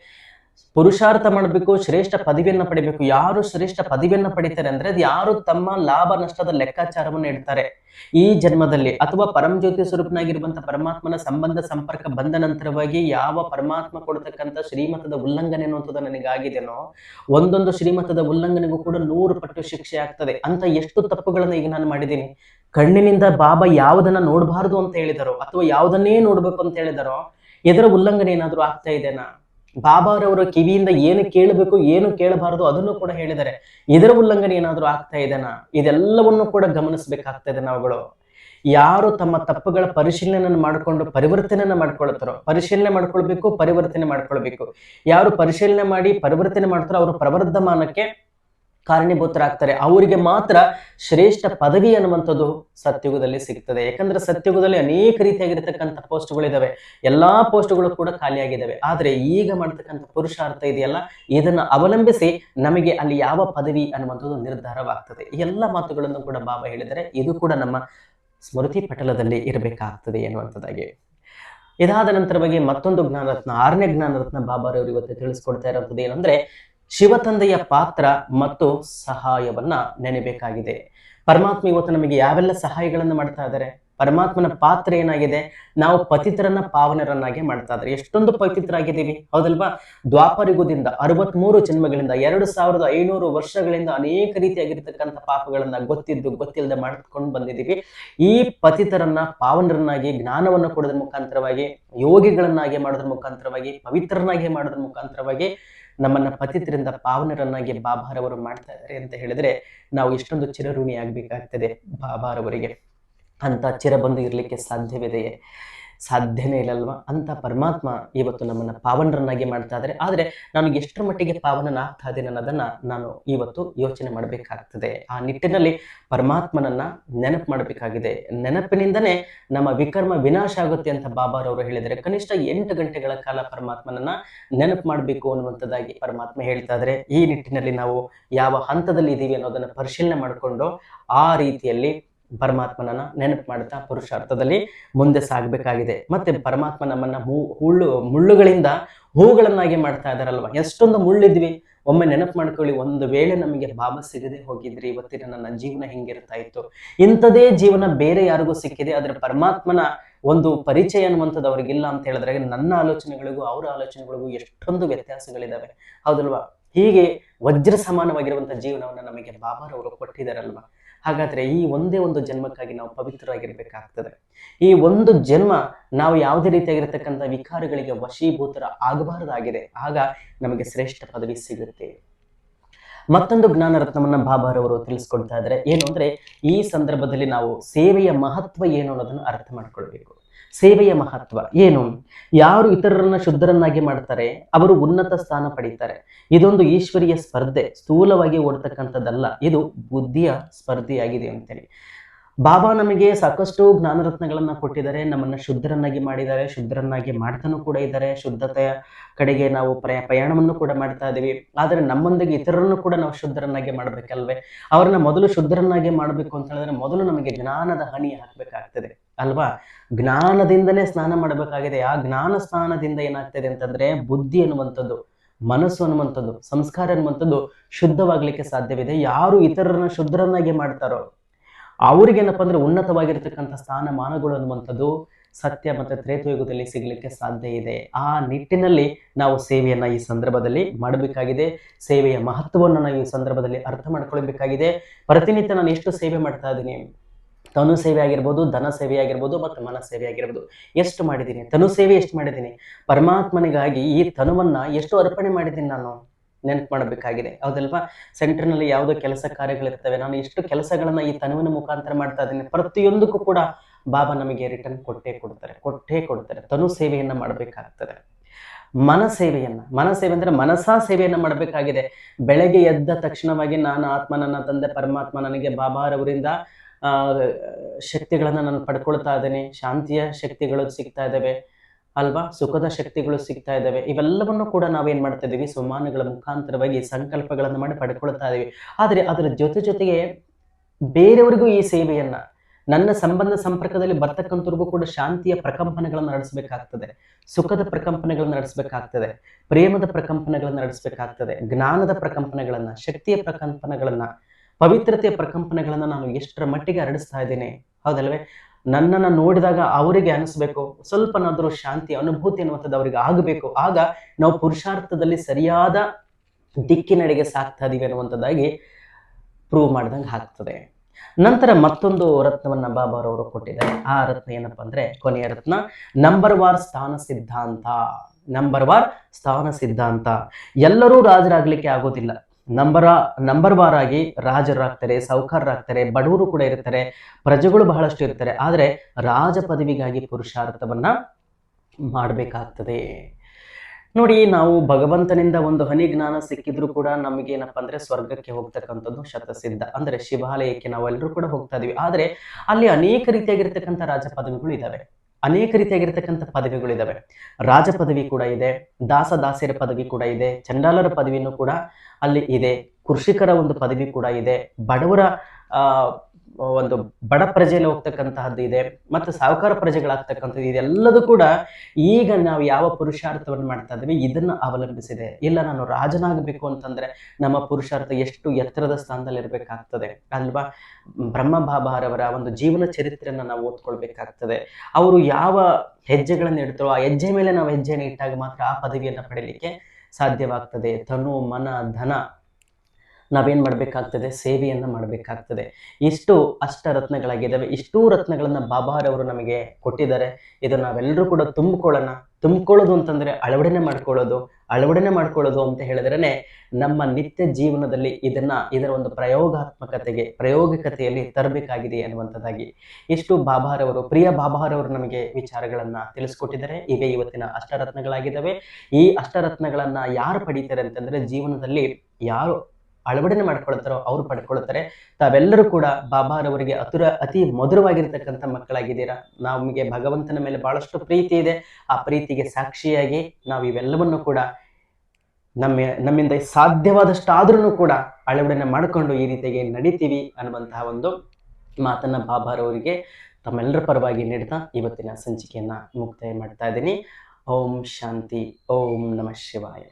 ಪುರುಷಾರ್ಥ ಮಾಡಬೇಕು, ಶ್ರೇಷ್ಠ ಪದವಿಯನ್ನ ಪಡಿಬೇಕು. ಯಾರು ಶ್ರೇಷ್ಠ ಪದವಿಯನ್ನ ಪಡಿತಾರೆ ಅಂದ್ರೆ ಅದು ಯಾರು ತಮ್ಮ ಲಾಭ, ನಷ್ಟದ ಲೆಕ್ಕಾಚಾರವನ್ನು ಇಡ್ತಾರೆ ಈ ಜನ್ಮದಲ್ಲಿ ಅಥವಾ ಪರಮಜ್ಯೋತಿ ಸ್ವರೂಪನಾಗಿರುವಂತಹ ಪರಮಾತ್ಮನ ಸಂಬಂಧ, ಸಂಪರ್ಕ ಬಂದ ನಂತರವಾಗಿ ಯಾವ ಪರಮಾತ್ಮ ಕೊಡ್ತಕ್ಕಂಥ ಶ್ರೀಮತದ ಉಲ್ಲಂಘನೆ ಅನ್ನುವಂಥದ್ದು ನನಗಾಗಿದೆನೋ ಒಂದೊಂದು ಶ್ರೀಮತದ ಉಲ್ಲಂಘನೆಗೂ ಕೂಡ ನೂರು ಪಟ್ಟು ಶಿಕ್ಷೆ ಆಗ್ತದೆ. ಅಂತ ಎಷ್ಟು ತಪ್ಪುಗಳನ್ನ ಈಗ ನಾನು ಮಾಡಿದ್ದೀನಿ. ಕಣ್ಣಿನಿಂದ ಬಾಬಾ ಯಾವುದನ್ನ ನೋಡಬಾರದು ಅಂತ ಹೇಳಿದಾರೋ, ಅಥವಾ ಯಾವುದನ್ನೇ ನೋಡ್ಬೇಕು ಅಂತ ಹೇಳಿದಾರೋ, ಎದರ ಉಲ್ಲಂಘನೆ ಏನಾದರೂ ಆಗ್ತಾ ಇದೆನಾ? ಬಾಬಾರವರ ಕಿವಿಯಿಂದ ಏನು ಕೇಳಬೇಕು, ಏನು ಕೇಳಬಾರದು ಅದನ್ನು ಕೂಡ ಹೇಳಿದ್ದಾರೆ. ಇದರ ಉಲ್ಲಂಘನೆ ಏನಾದರೂ ಆಗ್ತಾ ಇದೆನಾ ಇದೆಲ್ಲವನ್ನು ಕೂಡ ಗಮನಿಸಬೇಕಾಗ್ತದೆ ನಾವುಗಳು. ಯಾರು ತಮ್ಮ ತಪ್ಪುಗಳ ಪರಿಶೀಲನೆಯನ್ನು ಮಾಡಿಕೊಂಡು ಪರಿವರ್ತನೆಯನ್ನ ಮಾಡ್ಕೊಳ್ತಾರೋ, ಪರಿಶೀಲನೆ ಮಾಡ್ಕೊಳ್ಬೇಕು, ಪರಿವರ್ತನೆ ಮಾಡ್ಕೊಳ್ಬೇಕು. ಯಾರು ಪರಿಶೀಲನೆ ಮಾಡಿ ಪರಿವರ್ತನೆ ಮಾಡ್ತಾರೋ, ಅವರು ಪ್ರವರ್ಧಮಾನಕ್ಕೆ ಕಾರಣೀಭೂತರಾಗ್ತಾರೆ. ಅವರಿಗೆ ಮಾತ್ರ ಶ್ರೇಷ್ಠ ಪದವಿ ಅನ್ನುವಂಥದ್ದು ಸತ್ಯುಗದಲ್ಲಿ ಸಿಗ್ತದೆ. ಯಾಕಂದ್ರೆ ಸತ್ಯುಗದಲ್ಲಿ ಅನೇಕ ರೀತಿಯಾಗಿರ್ತಕ್ಕಂಥ ಪೋಸ್ಟ್ಗಳಿದಾವೆ. ಎಲ್ಲಾ ಪೋಸ್ಟ್ಗಳು ಕೂಡ ಖಾಲಿಯಾಗಿದ್ದಾವೆ ಆದ್ರೆ ಈಗ ಮಾಡ್ತಕ್ಕಂಥ ಪುರುಷಾರ್ಥ ಇದೆಯಲ್ಲ, ಇದನ್ನ ಅವಲಂಬಿಸಿ ನಮಗೆ ಅಲ್ಲಿ ಯಾವ ಪದವಿ ಅನ್ನುವಂಥದ್ದು ನಿರ್ಧಾರವಾಗ್ತದೆ. ಎಲ್ಲ ಮಾತುಗಳನ್ನು ಕೂಡ ಬಾಬಾ ಹೇಳಿದರೆ ಇದು ಕೂಡ ನಮ್ಮ ಸ್ಮೃತಿ ಪಟಲದಲ್ಲಿ ಇರಬೇಕಾಗ್ತದೆ ಎನ್ನುವಂಥದ್ದಾಗಿ. ಇದಾದ ನಂತರವಾಗಿ ಮತ್ತೊಂದು ಜ್ಞಾನರತ್ನ, ಆರನೇ ಜ್ಞಾನರತ್ನ ಬಾಬಾರವರು ಇವತ್ತು ತಿಳಿಸ್ಕೊಡ್ತಾ ಇರುವಂಥದ್ದು ಏನಂದ್ರೆ ಶಿವತಂದೆಯ ಪಾತ್ರ ಮತ್ತು ಸಹಾಯವನ್ನ ನೆನೆಬೇಕಾಗಿದೆ. ಪರಮಾತ್ಮ ಇವತ್ತು ನಮಗೆ ಯಾವೆಲ್ಲ ಸಹಾಯಗಳನ್ನ ಮಾಡ್ತಾ ಇದ್ದಾರೆ? ಪರಮಾತ್ಮನ ಪಾತ್ರ ಏನಾಗಿದೆ? ನಾವು ಪತಿತರನ್ನ ಪಾವನರನ್ನಾಗಿ ಮಾಡ್ತಾ ಇದ್ರೆ ಎಷ್ಟೊಂದು ಪತಿತರಾಗಿದ್ದೀವಿ ಹೌದಲ್ವಾ? ದ್ವಾಪರಯುಗದಿಂದ ಅರವತ್ಮೂರು ಜನ್ಮಗಳಿಂದ ಎರಡು ಸಾವಿರದ ಐನೂರು ವರ್ಷಗಳಿಂದ ಅನೇಕ ರೀತಿಯಾಗಿರ್ತಕ್ಕಂಥ ಪಾಪಗಳನ್ನ ಗೊತ್ತಿದ್ದು ಗೊತ್ತಿಲ್ಲದೆ ಮಾಡ್ಕೊಂಡು ಬಂದಿದ್ದೀವಿ. ಈ ಪತಿತರನ್ನ ಪಾವನರನ್ನಾಗಿ, ಜ್ಞಾನವನ್ನು ಕೊಡೋದ್ರ ಮುಖಾಂತರವಾಗಿ, ಯೋಗಿಗಳನ್ನಾಗಿ ಮಾಡೋದ್ರ ಮುಖಾಂತರವಾಗಿ, ಪವಿತ್ರರನ್ನಾಗಿ ಮಾಡೋದ್ರ ಮುಖಾಂತರವಾಗಿ ನಮ್ಮನ್ನ ಪತಿತರಿಂದ ಪಾವನರನ್ನಾಗಿ ಬಾಬಾರವರು ಮಾಡ್ತಾ ಇದ್ದಾರೆ ಅಂತ ಹೇಳಿದ್ರೆ ನಾವು ಎಷ್ಟೊಂದು ಚಿರಋಣಿ ಆಗ್ಬೇಕಾಗ್ತದೆ ಬಾಬಾರವರಿಗೆ ಅಂತ ಚಿರಬಂಧು ಇರಲಿಕ್ಕೆ ಸಾಧ್ಯವಿದೆಯೇ? ಸಾಧ್ಯನೇ ಇಲ್ಲಲ್ವಾ? ಅಂತ ಪರಮಾತ್ಮ ಇವತ್ತು ನಮ್ಮನ್ನ ಪಾವನರನ್ನಾಗಿ ಮಾಡ್ತಾ ಇದ್ದಾರೆ ಆದರೆ ನಾನು ಎಷ್ಟರ ಮಟ್ಟಿಗೆ ಪಾವನನ ಆಗ್ತಾ ಇದ್ದೇನೆ ಅನ್ನೋದನ್ನ ನಾನು ಇವತ್ತು ಯೋಚನೆ ಮಾಡಬೇಕಾಗ್ತದೆ. ಆ ನಿಟ್ಟಿನಲ್ಲಿ ಪರಮಾತ್ಮನನ್ನ ನೆನಪು ಮಾಡಬೇಕಾಗಿದೆ. ನೆನಪಿನಿಂದನೇ ನಮ್ಮ ವಿಕರ್ಮ ವಿನಾಶ ಆಗುತ್ತೆ ಅಂತ ಬಾಬಾರವರು ಹೇಳಿದರೆ ಕನಿಷ್ಠ ಎಂಟು ಗಂಟೆಗಳ ಕಾಲ ಪರಮಾತ್ಮನನ್ನ ನೆನಪು ಮಾಡಬೇಕು ಅನ್ನುವಂಥದ್ದಾಗಿ ಪರಮಾತ್ಮ ಹೇಳ್ತಾ ಇದ್ದಾರೆ ಈ ನಿಟ್ಟಿನಲ್ಲಿ ನಾವು ಯಾವ ಹಂತದಲ್ಲಿ ಇದ್ದೀವಿ ಅನ್ನೋದನ್ನ ಪರಿಶೀಲನೆ ಮಾಡಿಕೊಂಡು ಆ ರೀತಿಯಲ್ಲಿ ಪರಮಾತ್ಮನನ್ನ ನೆನಪು ಮಾಡ್ತಾ ಪುರುಷಾರ್ಥದಲ್ಲಿ ಮುಂದೆ ಸಾಗಬೇಕಾಗಿದೆ. ಮತ್ತೆ ಪರಮಾತ್ಮ ನಮ್ಮನ್ನ ಹೂ, ಹುಳ್ಳು, ಮುಳ್ಳುಗಳಿಂದ ಹೂಗಳನ್ನಾಗಿ ಮಾಡ್ತಾ ಇದಾರಲ್ವ? ಎಷ್ಟೊಂದು ಮುಳ್ಳಿದ್ವಿ. ಒಮ್ಮೆ ನೆನಪು ಮಾಡ್ಕೊಳ್ಳಿ, ಒಂದು ವೇಳೆ ನಮಗೆ ಬಾಬಾ ಸಿಗದೆ ಹೋಗಿದ್ರಿ, ಇವತ್ತಿನ ನನ್ನ ಜೀವನ ಹೆಂಗಿರ್ತಾ ಇತ್ತು. ಇಂಥದೇ ಜೀವನ ಬೇರೆ ಯಾರಿಗೂ ಸಿಕ್ಕಿದೆ, ಆದ್ರೆ ಪರಮಾತ್ಮನ ಒಂದು ಪರಿಚಯ ಅನ್ನುವಂಥದ್ದು ಅವ್ರಿಗಿಲ್ಲ ಅಂತ ಹೇಳಿದ್ರೆ ನನ್ನ ಆಲೋಚನೆಗಳಿಗೂ ಅವರ ಆಲೋಚನೆಗಳಿಗೂ ಎಷ್ಟೊಂದು ವ್ಯತ್ಯಾಸಗಳಿದಾವೆ. ಹೌದಲ್ವಾ? ಹೀಗೆ ವಜ್ರ ಸಮಾನವಾಗಿರುವಂತಹ ಜೀವನವನ್ನ ನಮಗೆ ಬಾಬಾರವರು ಕೊಟ್ಟಿದ್ದಾರಲ್ವಾ ಹಾಗಾದ್ರೆ ಈ ಒಂದೇ ಒಂದು ಜನ್ಮಕ್ಕಾಗಿ ನಾವು ಪವಿತ್ರರಾಗಿರ್ಬೇಕಾಗ್ತದೆ. ಈ ಒಂದು ಜನ್ಮ ನಾವು ಯಾವುದೇ ರೀತಿಯಾಗಿರ್ತಕ್ಕಂಥ ವಿಕಾರಗಳಿಗೆ ವಶೀಭೂತರ ಆಗಬಾರದಾಗಿದೆ. ಆಗ ನಮಗೆ ಶ್ರೇಷ್ಠ ಪದವಿ ಸಿಗುತ್ತೆ. ಮತ್ತೊಂದು ಜ್ಞಾನ ರತ್ನವನ್ನ ಬಾಬಾರವರು ತಿಳಿಸ್ಕೊಡ್ತಾ ಇದ್ದಾರೆ. ಏನು ಅಂದ್ರೆ ಈ ಸಂದರ್ಭದಲ್ಲಿ ನಾವು ಸೇವೆಯ ಮಹತ್ವ ಏನು ಅನ್ನೋದನ್ನು ಅರ್ಥ ಮಾಡ್ಕೊಳ್ಬೇಕು. ಸೇವೆಯ ಮಹತ್ವ ಏನು? ಯಾರು ಇತರರನ್ನ ಶುದ್ಧರನ್ನಾಗಿ ಮಾಡ್ತಾರೆ, ಅವರು ಉನ್ನತ ಸ್ಥಾನ ಪಡೀತಾರೆ. ಇದೊಂದು ಈಶ್ವರಿಯ ಸ್ಪರ್ಧೆ, ಸ್ಥೂಲವಾಗಿ ಓಡ್ತಕ್ಕಂಥದ್ದಲ್ಲ. ಇದು ಬುದ್ಧಿಯ ಸ್ಪರ್ಧೆಯಾಗಿದೆ ಅಂತೇಳಿ. ಬಾಬಾ ನಮಗೆ ಸಾಕಷ್ಟು ಜ್ಞಾನರತ್ನಗಳನ್ನ ಕೊಟ್ಟಿದ್ದಾರೆ. ನಮ್ಮನ್ನ ಶುದ್ಧರನ್ನಾಗಿ ಮಾಡಿದ್ದಾರೆ. ಶುದ್ಧರನ್ನಾಗಿ ಮಾಡ್ತಾನೂ ಕೂಡ ಇದ್ದಾರೆ. ಶುದ್ಧತೆಯ ಕಡೆಗೆ ನಾವು ಪ್ರಯ, ಪ್ರಯಾಣವನ್ನು ಕೂಡ ಮಾಡ್ತಾ ಇದ್ದೀವಿ ಆದರೆ ನಮ್ಮೊಂದಿಗೆ ಇತರರನ್ನು ಕೂಡ ನಾವು ಶುದ್ಧರನ್ನಾಗಿ ಮಾಡ್ಬೇಕಲ್ವೇ? ಅವರನ್ನ ಮೊದಲು ಶುದ್ಧರನ್ನಾಗಿ ಮಾಡಬೇಕು ಅಂತ ಹೇಳಿದ್ರೆ ಮೊದಲು ನಮಗೆ ಜ್ಞಾನದ ಹನಿ ಹಾಕ್ಬೇಕಾಗ್ತದೆ. ಅಲ್ವಾ? ಜ್ಞಾನದಿಂದಲೇ ಸ್ನಾನ ಮಾಡಬೇಕಾಗಿದೆ. ಆ ಜ್ಞಾನ ಸ್ನಾನದಿಂದ ಏನಾಗ್ತದೆ ಅಂತಂದ್ರೆ ಬುದ್ಧಿ ಅನ್ನುವಂಥದ್ದು, ಮನಸ್ಸು ಅನ್ನುವಂಥದ್ದು, ಸಂಸ್ಕಾರ ಅನ್ನುವಂಥದ್ದು ಶುದ್ಧವಾಗ್ಲಿಕ್ಕೆ ಸಾಧ್ಯವಿದೆ. ಯಾರು ಇತರರನ್ನ ಶುದ್ಧರನ್ನಾಗಿ ಮಾಡ್ತಾರೋ ಅವ್ರಿಗೇನಪ್ಪ ಅಂದ್ರೆ ಉನ್ನತವಾಗಿರ್ತಕ್ಕಂಥ ಸ್ಥಾನಮಾನಗಳು ಅನ್ನುವಂಥದ್ದು ಸತ್ಯ ಮತ್ತು ತ್ರೇತಯುಗದಲ್ಲಿ ಸಿಗಲಿಕ್ಕೆ ಸಾಧ್ಯ ಇದೆ. ಆ ನಿಟ್ಟಿನಲ್ಲಿ ನಾವು ಸೇವೆಯನ್ನ ಈ ಸಂದರ್ಭದಲ್ಲಿ ಮಾಡಬೇಕಾಗಿದೆ. ಸೇವೆಯ ಮಹತ್ವವನ್ನು ನಾವು ಈ ಸಂದರ್ಭದಲ್ಲಿ ಅರ್ಥ ಮಾಡ್ಕೊಳ್ಬೇಕಾಗಿದೆ. ಪ್ರತಿನಿತ್ಯ ನಾನು ಎಷ್ಟು ಸೇವೆ ಮಾಡ್ತಾ ಇದ್ದೀನಿ? ತನು ಸೇವೆ ಆಗಿರ್ಬೋದು, ಧನ ಸೇವೆ ಆಗಿರ್ಬೋದು ಮತ್ತು ಮನ ಸೇವೆ ಆಗಿರ್ಬೋದು. ಎಷ್ಟು ಮಾಡಿದ್ದೀನಿ? ತನು ಸೇವೆ ಎಷ್ಟು ಮಾಡಿದ್ದೀನಿ? ಪರಮಾತ್ಮನಿಗಾಗಿ ಈ ತನುವನ್ನ ಎಷ್ಟು ಅರ್ಪಣೆ ಮಾಡಿದ್ದೀನಿ ನಾನು? ನೆನಪು ಮಾಡಬೇಕಾಗಿದೆ. ಹೌದಲ್ವಾ? ಸೆಂಟರ್ನಲ್ಲಿ ಯಾವುದೋ ಕೆಲಸ ಕಾರ್ಯಗಳಿರ್ತವೆ. ನಾನು ಎಷ್ಟು ಕೆಲಸಗಳನ್ನ ಈ ತನುವಿನ ಮುಖಾಂತರ ಮಾಡ್ತಾ ಇದ್ದೀನಿ. ಪ್ರತಿಯೊಂದಕ್ಕೂ ಕೂಡ ಬಾಬಾ ನಮಗೆ ರಿಟರ್ನ್ ಕೊಟ್ಟೇ ಕೊಡ್ತಾರೆ. ಕೊಟ್ಟೇ ಕೊಡ್ತಾರೆ. ತನು ಸೇವೆಯನ್ನ ಮಾಡಬೇಕಾಗ್ತದೆ. ಮನ ಸೇವೆಯನ್ನ. ಮನ ಸೇವೆ ಅಂದ್ರೆ ಮನಸಾ ಸೇವೆಯನ್ನ ಮಾಡಬೇಕಾಗಿದೆ. ಬೆಳಗ್ಗೆ ಎದ್ದ ತಕ್ಷಣವಾಗಿ ನಾನು ಆತ್ಮ, ನನ್ನ ತಂದೆ ಪರಮಾತ್ಮ ನನಗೆ ಬಾಬಾರವರಿಂದ ಶಕ್ತಿಗಳನ್ನ ನಾನು ಪಡ್ಕೊಳ್ತಾ ಇದ್ದೇನೆ. ಶಾಂತಿಯ ಶಕ್ತಿಗಳು ಸಿಗ್ತಾ ಇದ್ದಾವೆ. ಅಲ್ವಾ? ಸುಖದ ಶಕ್ತಿಗಳು ಸಿಗ್ತಾ ಇದ್ದಾವೆ. ಇವೆಲ್ಲವನ್ನು ಕೂಡ ನಾವೇನ್ ಮಾಡ್ತಾ ಇದ್ದೀವಿ? ಸುಮಾನುಗಳ ಮುಖಾಂತರವಾಗಿ ಸಂಕಲ್ಪಗಳನ್ನು ಮಾಡಿ ಪಡ್ಕೊಳ್ತಾ ಇದ್ದೀವಿ. ಆದರೆ ಅದರ ಜೊತೆ ಜೊತೆಗೆ ಬೇರೆಯವರಿಗೂ ಈ ಸೇವೆಯನ್ನ, ನನ್ನ ಸಂಬಂಧ ಸಂಪರ್ಕದಲ್ಲಿ ಬರ್ತಕ್ಕಂಥವ್ರಿಗೂ ಕೂಡ ಶಾಂತಿಯ ಪ್ರಕಂಪನೆಗಳನ್ನು ನಡೆಸಬೇಕಾಗ್ತದೆ. ಸುಖದ ಪ್ರಕಂಪನೆಗಳನ್ನು ನಡೆಸಬೇಕಾಗ್ತದೆ. ಪ್ರೇಮದ ಪ್ರಕಂಪನೆಗಳನ್ನು ನಡೆಸಬೇಕಾಗ್ತದೆ. ಜ್ಞಾನದ ಪ್ರಕಂಪನೆಗಳನ್ನ, ಶಕ್ತಿಯ ಪ್ರಕಂಪನೆಗಳನ್ನ, ಪವಿತ್ರತೆಯ ಪ್ರಕಂಪನೆಗಳನ್ನ ನಾನು ಎಷ್ಟರ ಮಟ್ಟಿಗೆ ಹರಡಿಸ್ತಾ ಇದ್ದೇನೆ. ಹೌದಲ್ವೇ? ನನ್ನನ್ನು ನೋಡಿದಾಗ ಅವರಿಗೆ ಅನಿಸ್ಬೇಕು. ಸ್ವಲ್ಪನಾದ್ರೂ ಶಾಂತಿ, ಅನುಭೂತಿ ಅನ್ನುವಂಥದ್ದು ಅವರಿಗೆ ಆಗಬೇಕು. ಆಗ ನಾವು ಪುರುಷಾರ್ಥದಲ್ಲಿ ಸರಿಯಾದ ದಿಕ್ಕಿನಡೆಗೆ ಸಾಕ್ತಾ ಇದೀವಿ ಅನ್ನುವಂಥದ್ದಾಗಿ ಪ್ರೂವ್ ಮಾಡ್ದಂಗೆ ಆಗ್ತದೆ. ನಂತರ ಮತ್ತೊಂದು ರತ್ನವನ್ನ ಬಾಬಾರವರು ಕೊಟ್ಟಿದ್ದಾರೆ. ಆ ರತ್ನ ಏನಪ್ಪ ಅಂದ್ರೆ ಕೊನೆಯ ರತ್ನ, ನಂಬರ್ ವಾರ್ ಸ್ಥಾನ ಸಿದ್ಧಾಂತ. ನಂಬರ್ ವಾರ್ ಸ್ಥಾನ ಸಿದ್ಧಾಂತ. ಎಲ್ಲರೂ ರಾಜರಾಗ್ಲಿಕ್ಕೆ ಆಗೋದಿಲ್ಲ. ನಂಬರ, ನಂಬರ್ ವಾರ್ ಆಗಿ ರಾಜರಾಗ್ತಾರೆ ಸಾಹುಕಾರರಾಗ್ತಾರೆ ಬಡವರು ಕೂಡ ಇರ್ತಾರೆ, ಪ್ರಜೆಗಳು ಬಹಳಷ್ಟು ಇರ್ತಾರೆ. ಆದರೆ ರಾಜ ಪದವಿಗಾಗಿ ಪುರುಷಾರ್ಥವನ್ನ ಮಾಡಬೇಕಾಗ್ತದೆ. ನೋಡಿ, ನಾವು ಭಗವಂತನಿಂದ ಒಂದು ಹನಿ ಜ್ಞಾನ ಸಿಕ್ಕಿದ್ರು ಕೂಡ ನಮಗೇನಪ್ಪ ಅಂದ್ರೆ ಸ್ವರ್ಗಕ್ಕೆ ಹೋಗ್ತಕ್ಕಂಥದ್ದು ಶತಸಿದ್ಧ. ಅಂದ್ರೆ ಶಿವಾಲಯಕ್ಕೆ ನಾವೆಲ್ಲರೂ ಕೂಡ ಹೋಗ್ತಾ ಇದೀವಿ. ಆದ್ರೆ ಅಲ್ಲಿ ಅನೇಕ ರೀತಿಯಾಗಿರ್ತಕ್ಕಂಥ ರಾಜ ಪದವಿಗಳು ಇದಾವೆ. ಅನೇಕ ರೀತಿಯಾಗಿರ್ತಕ್ಕಂಥ ಪದವಿಗಳಿದಾವೆ ರಾಜ ಪದವಿ ಕೂಡ ಇದೆ, ದಾಸ ದಾಸಿಯರ ಪದವಿ ಕೂಡ ಇದೆ, ಚಂಡಾಲರ ಪದವಿನೂ ಕೂಡ ಅಲ್ಲಿ ಇದೆ. ಕೃಷಿಕರ ಒಂದು ಪದವಿ ಕೂಡ ಇದೆ. ಬಡವರ ಒಂದು ಬಡ ಪ್ರಜೆಯಲ್ಲಿ ಹೋಗ್ತಕ್ಕಂತಹದ್ದು ಇದೆ. ಮತ್ತು ಸಾಹುಕಾರ ಪ್ರಜೆಗಳಾಗ್ತಕ್ಕಂಥದ್ದು ಇದೆಲ್ಲದೂ ಕೂಡ ಈಗ ನಾವು ಯಾವ ಪುರುಷಾರ್ಥವನ್ನು ಮಾಡ್ತಾ ಇದ್ದೀವಿ, ಇದನ್ನು ಅವಲಂಬಿಸಿದೆ. ಇಲ್ಲ, ನಾನು ರಾಜನಾಗಬೇಕು ಅಂತಂದ್ರೆ ನಮ್ಮ ಪುರುಷಾರ್ಥ ಎಷ್ಟು ಎತ್ತರದ ಸ್ಥಾನದಲ್ಲಿ ಇರಬೇಕಾಗ್ತದೆ, ಅಲ್ವಾ? ಬ್ರಹ್ಮ ಬಾಬಾರವರ ಒಂದು ಜೀವನ ಚರಿತ್ರೆಯನ್ನು ನಾವು ಓದ್ಕೊಳ್ಬೇಕಾಗ್ತದೆ. ಅವರು ಯಾವ ಹೆಜ್ಜೆಗಳನ್ನು ಇಡ್ತಾರೋ, ಆ ಹೆಜ್ಜೆ ಮೇಲೆ ನಾವು ಹೆಜ್ಜೆಯನ್ನು ಇಟ್ಟಾಗ ಮಾತ್ರ ಆ ಪದವಿಯನ್ನು ಪಡೀಲಿಕ್ಕೆ ಸಾಧ್ಯವಾಗ್ತದೆ. ತನು ಮನ ಧನ ನಾವೇನ್ ಮಾಡಬೇಕಾಗ್ತದೆ? ಸೇವೆಯನ್ನ ಮಾಡಬೇಕಾಗ್ತದೆ. ಇಷ್ಟು ಅಷ್ಟ ರತ್ನಗಳಾಗಿದ್ದಾವೆ. ಇಷ್ಟೂ ರತ್ನಗಳನ್ನ ಬಾಬಾರವರು ನಮಗೆ ಕೊಟ್ಟಿದ್ದಾರೆ. ಇದು ನಾವೆಲ್ಲರೂ ಕೂಡ ತುಂಬಿಕೊಳ್ಳೋಣ. ತುಂಬಿಕೊಳ್ಳೋದು ಅಂತಂದ್ರೆ ಅಳವಡನೆ ಮಾಡ್ಕೊಳ್ಳೋದು ಅಳವಡನೆ ಮಾಡ್ಕೊಳ್ಳೋದು ಅಂತ ಹೇಳಿದ್ರೇನೆ ನಮ್ಮ ನಿತ್ಯ ಜೀವನದಲ್ಲಿ ಇದನ್ನ, ಇದರ ಒಂದು ಪ್ರಯೋಗಾತ್ಮಕತೆಗೆ, ಪ್ರಯೋಗಿಕತೆಯಲ್ಲಿ ತರಬೇಕಾಗಿದೆ ಅನ್ನುವಂಥದ್ದಾಗಿ ಇಷ್ಟು ಬಾಬಾರವರು ಪ್ರಿಯ ಬಾಬಾರವರು ನಮಗೆ ವಿಚಾರಗಳನ್ನ ತಿಳಿಸ್ಕೊಟ್ಟಿದ್ದಾರೆ. ಈಗ ಇವತ್ತಿನ ಅಷ್ಟರತ್ನಗಳಾಗಿದ್ದಾವೆ ಈ ಅಷ್ಟರತ್ನಗಳನ್ನ ಯಾರು ಪಡೀತಾರೆ ಅಂತಂದ್ರೆ ಜೀವನದಲ್ಲಿ ಯಾರು ಅಳವಡನೆ ಮಾಡ್ಕೊಳ್ತಾರೋ ಅವರು ಪಡ್ಕೊಳ್ತಾರೆ. ತಾವೆಲ್ಲರೂ ಕೂಡ ಬಾಬಾರವರಿಗೆ ಅತುರ, ಅತಿ ಮಧುರವಾಗಿರ್ತಕ್ಕಂಥ ಮಕ್ಕಳಾಗಿದ್ದೀರಾ? ನಮಗೆ ಭಗವಂತನ ಮೇಲೆ ಬಹಳಷ್ಟು ಪ್ರೀತಿ ಇದೆ. ಆ ಪ್ರೀತಿಗೆ ಸಾಕ್ಷಿಯಾಗಿ ನಾವು ಇವೆಲ್ಲವನ್ನು ಕೂಡ ನಮ್ಮ, ನಮ್ಮಿಂದ ಸಾಧ್ಯವಾದಷ್ಟಾದ್ರೂ ಕೂಡ ಅಳವಡನೆ ಮಾಡಿಕೊಂಡು ಈ ರೀತಿಯಾಗಿ ನಡೀತೀವಿ ಅನ್ನುವಂತಹ ಒಂದು ಮಾತನ್ನ ಬಾಬಾರವರಿಗೆ ತಮ್ಮೆಲ್ಲರ ಪರವಾಗಿ ನೀಡ್ತಾ ಇವತ್ತಿನ ಸಂಚಿಕೆಯನ್ನ ಮುಕ್ತಾಯ ಮಾಡ್ತಾ ಇದ್ದೀನಿ. ಓಂ ಶಾಂತಿ, ಓಂ ನಮಃ ಶಿವಾಯ.